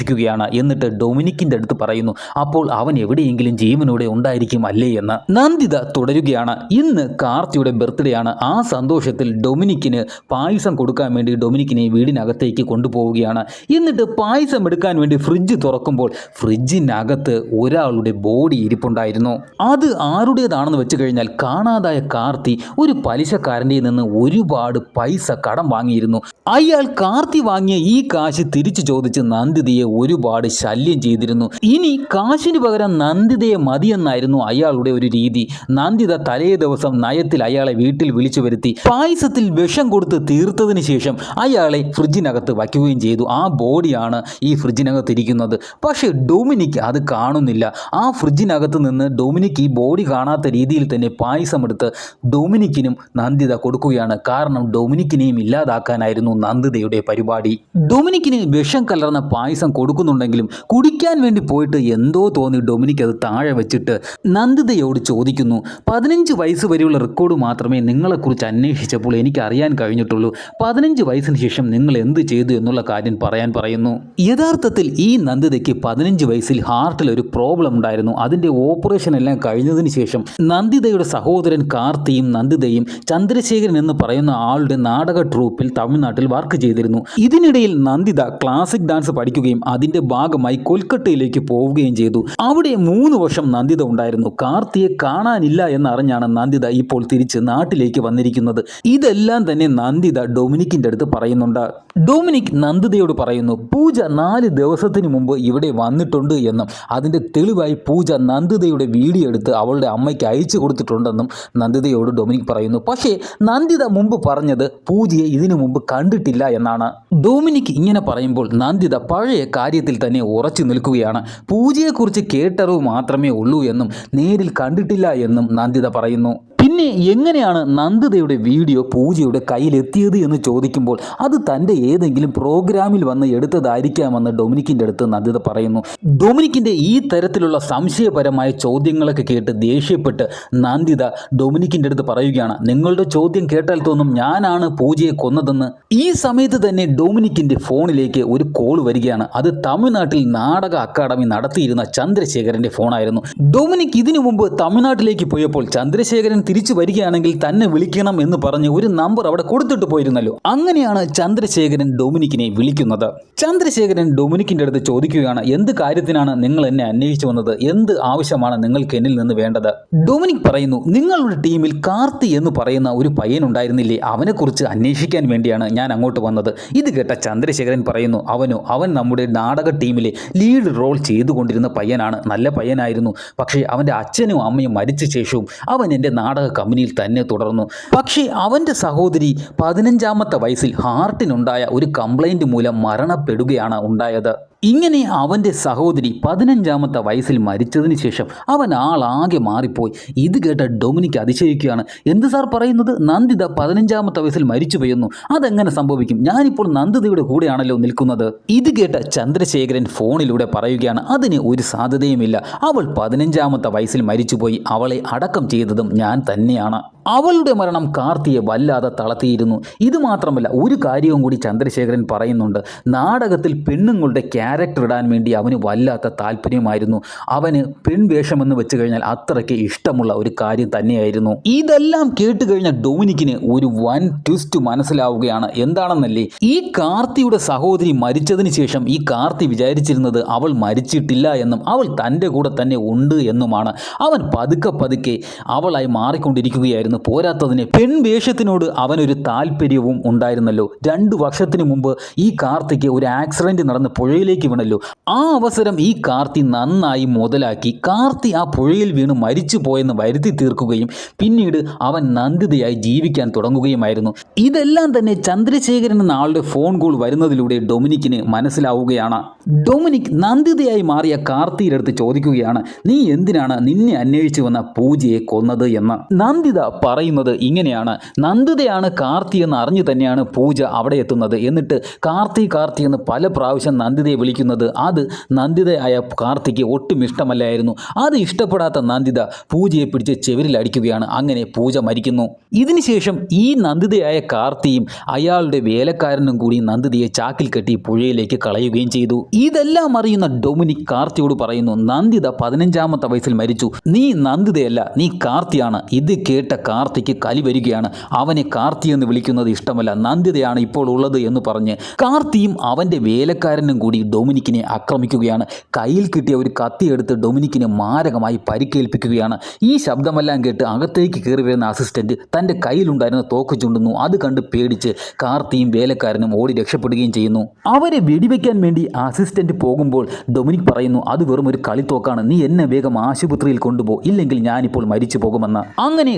സന്തോഷിക്കുകയാണ് എന്നിട്ട് ഡൊമിനിക്കിന്റെ അടുത്ത് പറയുന്നു അപ്പോൾ അവൻ എവിടെയെങ്കിലും ജീവനോടെ ഉണ്ടായിരിക്കും അല്ലേ? എന്ന്. നന്ദിത തുടരുകയാണ്. ഇന്ന് കാർത്തിയുടെ ബർത്ത്ഡേ ആണ്. ആ സന്തോഷത്തിൽ ഡൊമിനിക്കിന് പായസം കൊടുക്കാൻ വേണ്ടി ഡൊമിനിക്കിനെ വീടിനകത്തേക്ക് കൊണ്ടുപോവുകയാണ്. എന്നിട്ട് പായസം എടുക്കാൻ വേണ്ടി ഫ്രിഡ്ജ് തുറക്കുമ്പോൾ ഫ്രിഡ്ജിനകത്ത് ഒരാളുടെ ബോഡി ഇരിപ്പുണ്ടായിരുന്നു. അത് ആരുടേതാണെന്ന് വെച്ച് കഴിഞ്ഞാൽ കാണാതായ കാർത്തി ഒരു പലിശക്കാരന്റെ നിന്ന് ഒരുപാട് പൈസ കടം വാങ്ങിയിരുന്നു. അയാൾ കാർത്തി വാങ്ങിയ ഈ കാശ് തിരിച്ചു ചോദിച്ച് നന്ദിതയെ ഒരുപാട് ശല്യം ചെയ്തിരുന്നു. ഇനി കാശിന് പകരം നന്ദിതയെ മതിയെന്നായിരുന്നു അയാളുടെ ഒരു രീതി. നന്ദിത തലേ ദിവസം നയത്തിൽ അയാളെ വീട്ടിൽ വിളിച്ചു വരുത്തി. പായസത്തിൽ വിഷം കൊടുത്ത് തീർത്തതിന് ശേഷം അയാളെ ഫ്രിഡ്ജിനകത്ത് വയ്ക്കുകയും ചെയ്തു. ആ ബോഡിയാണ് ഈ ഫ്രിഡ്ജിനകത്ത് ഇരിക്കുന്നത്. പക്ഷേ ഡൊമിനിക്ക് അത് കാണുന്നില്ല. ആ ഫ്രിഡ്ജിനകത്ത് നിന്ന് ഡൊമിനിക്ക് ഈ ബോഡി കാണാത്ത രീതിയിൽ തന്നെ പായസം എടുത്ത് ഡൊമിനിക്കിനും നന്ദിത കൊടുക്കുകയാണ്. കാരണം ഡൊമിനിക്കിനെയും ഇല്ലാതാക്കാനായിരുന്നു നന്ദിതയുടെ പരിപാടി. ഡൊമിനിക്കിന് വിഷം കലർന്ന പായസം കൊടുക്കുന്നുണ്ടെങ്കിലും കുടിക്കാൻ വേണ്ടി പോയിട്ട് എന്തോ തോന്നി ഡൊമിനിക് അത് താഴെ വെച്ചിട്ട് നന്ദിതയോട് ചോദിക്കുന്നു പതിനഞ്ച് വയസ്സ് വരെയുള്ള റെക്കോർഡ് മാത്രമേ നിങ്ങളെക്കുറിച്ച് അന്വേഷിച്ചപ്പോൾ എനിക്ക് അറിയാൻ കഴിഞ്ഞിട്ടുള്ളൂ. പതിനഞ്ച് വയസ്സിന് ശേഷം നിങ്ങൾ എന്ത് ചെയ്തു എന്നുള്ള കാര്യം പറയാൻ പറയുന്നു. യഥാർത്ഥത്തിൽ ഈ നന്ദിതയ്ക്ക് പതിനഞ്ച് വയസ്സിൽ ഹാർട്ടിൽ ഒരു പ്രോബ്ലം ഉണ്ടായിരുന്നു. അതിന്റെ ഓപ്പറേഷൻ എല്ലാം കഴിഞ്ഞതിന് ശേഷം നന്ദിതയുടെ സഹോദരൻ കാർത്തിയും നന്ദിതയും ചന്ദ്രശേഖരൻ എന്ന് പറയുന്ന ആളുടെ നാടക ട്രൂപ്പിൽ തമിഴ്നാട്ടിൽ വർക്ക് ചെയ്തിരുന്നു. ഇതിനിടയിൽ നന്ദിത ക്ലാസിക് ഡാൻസ് പഠിക്കുകയും അതിന്റെ ഭാഗമായി കൊൽക്കട്ടയിലേക്ക് പോവുകയും ചെയ്തു. അവിടെ മൂന്ന് വർഷം നന്ദിത ഉണ്ടായിരുന്നു. കാർത്തിയെ കാണാനില്ല എന്നറിഞ്ഞാണ് നന്ദിത ഇപ്പോൾ തിരിച്ച് നാട്ടിലേക്ക് വന്നിരിക്കുന്നത്. ഇതെല്ലാം തന്നെ നന്ദിത ഡൊമിനിക്കിന്റെ അടുത്ത് പറയുന്നുണ്ട്. ഡൊമിനിക് നന്ദിതയോട് പറയുന്നു പൂജ നാല് ദിവസത്തിന് മുമ്പ് ഇവിടെ വന്നിട്ടുണ്ട് എന്നും അതിന്റെ തെളിവായി പൂജ നന്ദിതയുടെ വീഡിയോ എടുത്ത് അവളുടെ അമ്മയ്ക്ക് അയച്ചു കൊടുത്തിട്ടുണ്ടെന്നും നന്ദിതയോട് ഡൊമിനിക് പറയുന്നു. പക്ഷേ നന്ദിത മുമ്പ് പറഞ്ഞത് പൂജയെ ഇതിനു മുമ്പ് കണ്ടിട്ടില്ല എന്നാണ്. ഡൊമിനിക് ഇങ്ങനെ പറയുമ്പോൾ നന്ദിത പഴയ കാര്യത്തിൽ തന്നെ ഉറച്ചു നിൽക്കുകയാണ്. പൂജയെക്കുറിച്ച് കേട്ടറിവ് മാത്രമേ ഉള്ളൂ എന്നും നേരിൽ കണ്ടിട്ടില്ല എന്നും നന്ദിത പറയുന്നു. പിന്നെ എങ്ങനെയാണ് നന്ദിതയുടെ വീഡിയോ പൂജയുടെ കയ്യിലെത്തിയത് എന്ന് ചോദിക്കുമ്പോൾ അത് തന്റെ ഏതെങ്കിലും പ്രോഗ്രാമിൽ വന്ന് എടുത്തതായിരിക്കാമെന്ന് ഡൊമിനിക്കിന്റെ അടുത്ത് നന്ദിത പറയുന്നു. ഡൊമിനിക്കിന്റെ ഈ തരത്തിലുള്ള സംശയപരമായ ചോദ്യങ്ങളൊക്കെ കേട്ട് ദേഷ്യപ്പെട്ട് നന്ദിത ഡൊമിനിക്കിന്റെ അടുത്ത് പറയുകയാണ് നിങ്ങളുടെ ചോദ്യം കേട്ടാൽ തോന്നും ഞാനാണ് പൂജയെ കൊന്നതെന്ന്. ഈ സമയത്ത് തന്നെ ഡൊമിനിക്കിന്റെ ഫോണിലേക്ക് ഒരു കോൾ വരികയാണ്. അത് തമിഴ്നാട്ടിൽ നാടക അക്കാദമി നടത്തിയിരുന്ന ചന്ദ്രശേഖരന്റെ ഫോണായിരുന്നു. ഡൊമിനിക് ഇതിനു മുമ്പ് തമിഴ്നാട്ടിലേക്ക് പോയപ്പോൾ ചന്ദ്രശേഖരൻ തിരിച്ചു തിരിച്ചു വരികയാണെങ്കിൽ തന്നെ വിളിക്കണം എന്ന് പറഞ്ഞ് ഒരു നമ്പർ അവിടെ കൊടുത്തിട്ട് പോയിരുന്നല്ലോ. അങ്ങനെയാണ് ചന്ദ്രശേഖരൻ ഡൊമിനിക്കിനെ വിളിക്കുന്നത്. ചന്ദ്രശേഖരൻ ഡൊമിനിക്കിന്റെ അടുത്ത് ചോദിക്കുകയാണ് എന്ത് കാര്യത്തിനാണ് നിങ്ങൾ എന്നെ അന്വേഷിച്ചു വന്നത്? എന്ത് ആവശ്യമാണ് നിങ്ങൾക്ക് എന്നിൽ നിന്ന് വേണ്ടത്? ഡൊമിനിക് പറയുന്നു നിങ്ങളുടെ ടീമിൽ കാർത്തി എന്ന് പറയുന്ന ഒരു പയ്യൻ ഉണ്ടായിരുന്നില്ലേ? അവനെക്കുറിച്ച് അന്വേഷിക്കാൻ വേണ്ടിയാണ് ഞാൻ അങ്ങോട്ട് വന്നത്. ഇത് കേട്ട ചന്ദ്രശേഖരൻ പറയുന്നു അവനോ? അവൻ നമ്മുടെ നാടക ടീമിലെ ലീഡ് റോൾ ചെയ്തുകൊണ്ടിരുന്ന പയ്യനാണ്. നല്ല പയ്യനായിരുന്നു. പക്ഷേ അവന്റെ അച്ഛനും അമ്മയും മരിച്ച ശേഷവും അവൻ എന്റെ നാടക കമ്പനിയിൽ തന്നെ തുടർന്നു. പക്ഷേ അവന്റെ സഹോദരി പതിനഞ്ചാമത്തെ വയസ്സിൽ ഹാർട്ടിനുണ്ടായ ഒരു കംപ്ലൈന്റ് മൂലം മരണപ്പെടുകയാണ് ഉണ്ടായത്. ഇങ്ങനെ അവന്റെ സഹോദരി പതിനഞ്ചാമത്തെ വയസ്സിൽ മരിച്ചതിന് ശേഷം അവൻ ആളാകെ മാറിപ്പോയി. ഇത് കേട്ട ഡൊമിനിക്ക് അതിശയിക്കുകയാണ്. എന്ത് സാർ പറയുന്നത്? നന്ദിത പതിനഞ്ചാമത്തെ വയസ്സിൽ മരിച്ചു പോയെന്നു. അതെങ്ങനെ സംഭവിക്കും? ഞാനിപ്പോൾ നന്ദിതയുടെ കൂടെയാണല്ലോ നിൽക്കുന്നത്. ഇത് കേട്ട ചന്ദ്രശേഖരൻ ഫോണിലൂടെ പറയുകയാണ്. അതിന് ഒരു സാധ്യതയുമില്ല. അവൾ പതിനഞ്ചാമത്തെ വയസ്സിൽ മരിച്ചുപോയി. അവളെ അടക്കം ചെയ്തതും ഞാൻ തന്നെയാണ്. അവളുടെ മരണം കാർത്തിയെ വല്ലാതെ തളർത്തിയിരുന്നു. ഇത് മാത്രമല്ല ഒരു കാര്യവും കൂടി ചന്ദ്രശേഖരൻ പറയുന്നുണ്ട്. നാടകത്തിൽ പെണ്ണുങ്ങളുടെ ക്യാരക്ടർ ഇടാൻ വേണ്ടി അവന് വല്ലാത്ത താല്പര്യമായിരുന്നു. അവന് പെൺവേഷമെന്ന് വെച്ച് കഴിഞ്ഞാൽ അത്രയ്ക്ക് ഇഷ്ടമുള്ള ഒരു കാര്യം തന്നെയായിരുന്നു. ഇതെല്ലാം കേട്ട് കഴിഞ്ഞ ഡൊമിനിക്കിന് ഒരു വൻ ട്വിസ്റ്റ് മനസ്സിലാവുകയാണ്. എന്താണെന്നല്ലേ? ഈ കാർത്തിയുടെ സഹോദരി മരിച്ചതിന് ശേഷം ഈ കാർത്തി വിചാരിച്ചിരുന്നത് അവൾ മരിച്ചിട്ടില്ല എന്നും അവൾ തന്റെ കൂടെ തന്നെ ഉണ്ട് എന്നുമാണ്. അവൻ പതുക്കെ പതുക്കെ അവളായി മാറിക്കൊണ്ടിരിക്കുകയായിരുന്നു. പോരാത്തതിന് പെൺവേഷത്തിനോട് അവനൊരു താല്പര്യവും ഉണ്ടായിരുന്നല്ലോ. രണ്ടു വർഷത്തിന് മുമ്പ് ഈ കാർത്തിക്ക് ഒരു ആക്സിഡന്റ് നടന്ന് പുഴയിലേക്ക് വീണല്ലോ. ആ അവസരം ഈ കാർത്തി നന്നായി മുതലാക്കി. കാർത്തി ആ പുഴയിൽ വീണ് മരിച്ചു പോയെന്ന് വരുത്തി തീർക്കുകയും പിന്നീട് അവൻ നന്ദിതയായി ജീവിക്കാൻ തുടങ്ങുകയുമായിരുന്നു. ഇതെല്ലാം തന്നെ ചന്ദ്രശേഖരൻ എന്ന ആളുടെ ഫോൺ കോൾ വരുന്നതിലൂടെ ഡൊമിനിക്കിന് മനസ്സിലാവുകയാണ്. ഡൊമിനിക് നന്ദിതയായി മാറിയ കാർത്തിയുടെ അടുത്ത് ചോദിക്കുകയാണ് നീ എന്തിനാണ് നിന്നെ അന്വേഷിച്ചു വന്ന പൂജയെ കൊന്നത് എന്ന്? നന്ദിത പറയുന്നത് ഇങ്ങനെയാണ്. നന്ദിതയാണ് കാർത്തി എന്ന് അറിഞ്ഞു തന്നെയാണ് പൂജ അവിടെ എത്തുന്നത്. എന്നിട്ട് കാർത്തി കാർത്തി എന്ന് പല പ്രാവശ്യം നന്ദിതയെ വിളിക്കുന്നത് അത് നന്ദിതയായ കാർത്തിക്ക് ഒട്ടും ഇഷ്ടമല്ലായിരുന്നു. അത് ഇഷ്ടപ്പെടാത്ത നന്ദിത പൂജയെ പിടിച്ച് ചെവിരിൽ അടിക്കുകയാണ് അങ്ങനെ പൂജ മരിക്കുന്നു. ഇതിനുശേഷം ഈ നന്ദിതയായ കാർത്തിയും അയാളുടെ വേലക്കാരനും കൂടി നന്ദിതയെ ചാക്കിൽ കെട്ടി പുഴയിലേക്ക് കളയുകയും ചെയ്തു. ഇതെല്ലാം അറിയുന്ന ഡൊമിനിക് കാർത്തിയോട് പറയുന്നു നന്ദിത പതിനഞ്ചാമത്തെ വയസ്സിൽ മരിച്ചു. നീ നന്ദിതയല്ല നീ കാർത്തിയാണ്. ഇത് കേട്ട കാർത്തിക്ക് കലി വരികയാണ്. അവനെ കാർത്തി എന്ന് വിളിക്കുന്നത് ഇഷ്ടമല്ല. നന്ദിതയാണ് ഇപ്പോൾ ഉള്ളത് എന്ന് പറഞ്ഞ് കാർത്തിയും അവന്റെ വേലക്കാരനും കൂടി ഡൊമിനിക്കിനെ ആക്രമിക്കുകയാണ്. കയ്യിൽ കിട്ടിയ ഒരു കത്തിയെടുത്ത് ഡൊമിനിക്കിനെ മാരകമായി പരിക്കേൽപ്പിക്കുകയാണ്. ഈ ശബ്ദമെല്ലാം കേട്ട് അകത്തേക്ക് കയറി വരുന്ന അസിസ്റ്റന്റ് തന്റെ കയ്യിലുണ്ടായിരുന്ന തോക്ക് ചുണ്ടുന്നു. അത് കണ്ട് പേടിച്ച് കാർത്തിയും വേലക്കാരനും ഓടി രക്ഷപ്പെടുകയും ചെയ്യുന്നു. അവരെ വെടിവെക്കാൻ വേണ്ടി അസിസ്റ്റന്റ് പോകുമ്പോൾ ഡൊമിനിക് പറയുന്നു അത് വെറും ഒരു കളിത്തോക്കാണ്. നീ എന്നെ വേഗം ആശുപത്രിയിൽ കൊണ്ടുപോ. ഇല്ലെങ്കിൽ ഞാനിപ്പോൾ മരിച്ചു പോകുമെന്ന്. അങ്ങനെ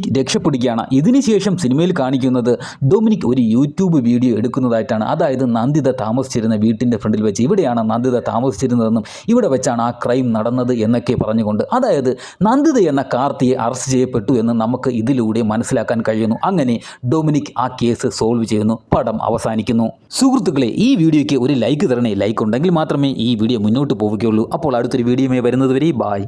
ഡൊമിനിക് രക്ഷപ്പെടുകയാണ്. ഇതിനുശേഷം സിനിമയിൽ കാണിക്കുന്നത് ഡൊമിനിക് ഒരു യൂട്യൂബ് വീഡിയോ എടുക്കുന്നതായിട്ടാണ്. അതായത് നന്ദിത താമസിച്ചിരുന്ന വീട്ടിന്റെ ഫ്രണ്ടിൽ വെച്ച് ഇവിടെയാണ് നന്ദിത താമസിച്ചിരുന്നതെന്നും ഇവിടെ വെച്ചാണ് ആ ക്രൈം നടന്നത് എന്നൊക്കെ പറഞ്ഞുകൊണ്ട് അതായത് നന്ദിത എന്ന കാർത്തിയെ അറസ്റ്റ് ചെയ്യപ്പെട്ടു എന്ന് നമുക്ക് ഇതിലൂടെ മനസ്സിലാക്കാൻ കഴിയുന്നു. അങ്ങനെ ഡൊമിനിക് ആ കേസ് സോൾവ് ചെയ്യുന്നു. പടം അവസാനിക്കുന്നു. സുഹൃത്തുക്കളെ ഈ വീഡിയോയ്ക്ക് ഒരു ലൈക്ക് തരണേ. ലൈക്ക് ഉണ്ടെങ്കിൽ മാത്രമേ ഈ വീഡിയോ മുന്നോട്ട് പോവുകയുള്ളൂ. അപ്പോൾ അടുത്തൊരു വീഡിയോയുമായി വരുന്നതുവരെ ബായ്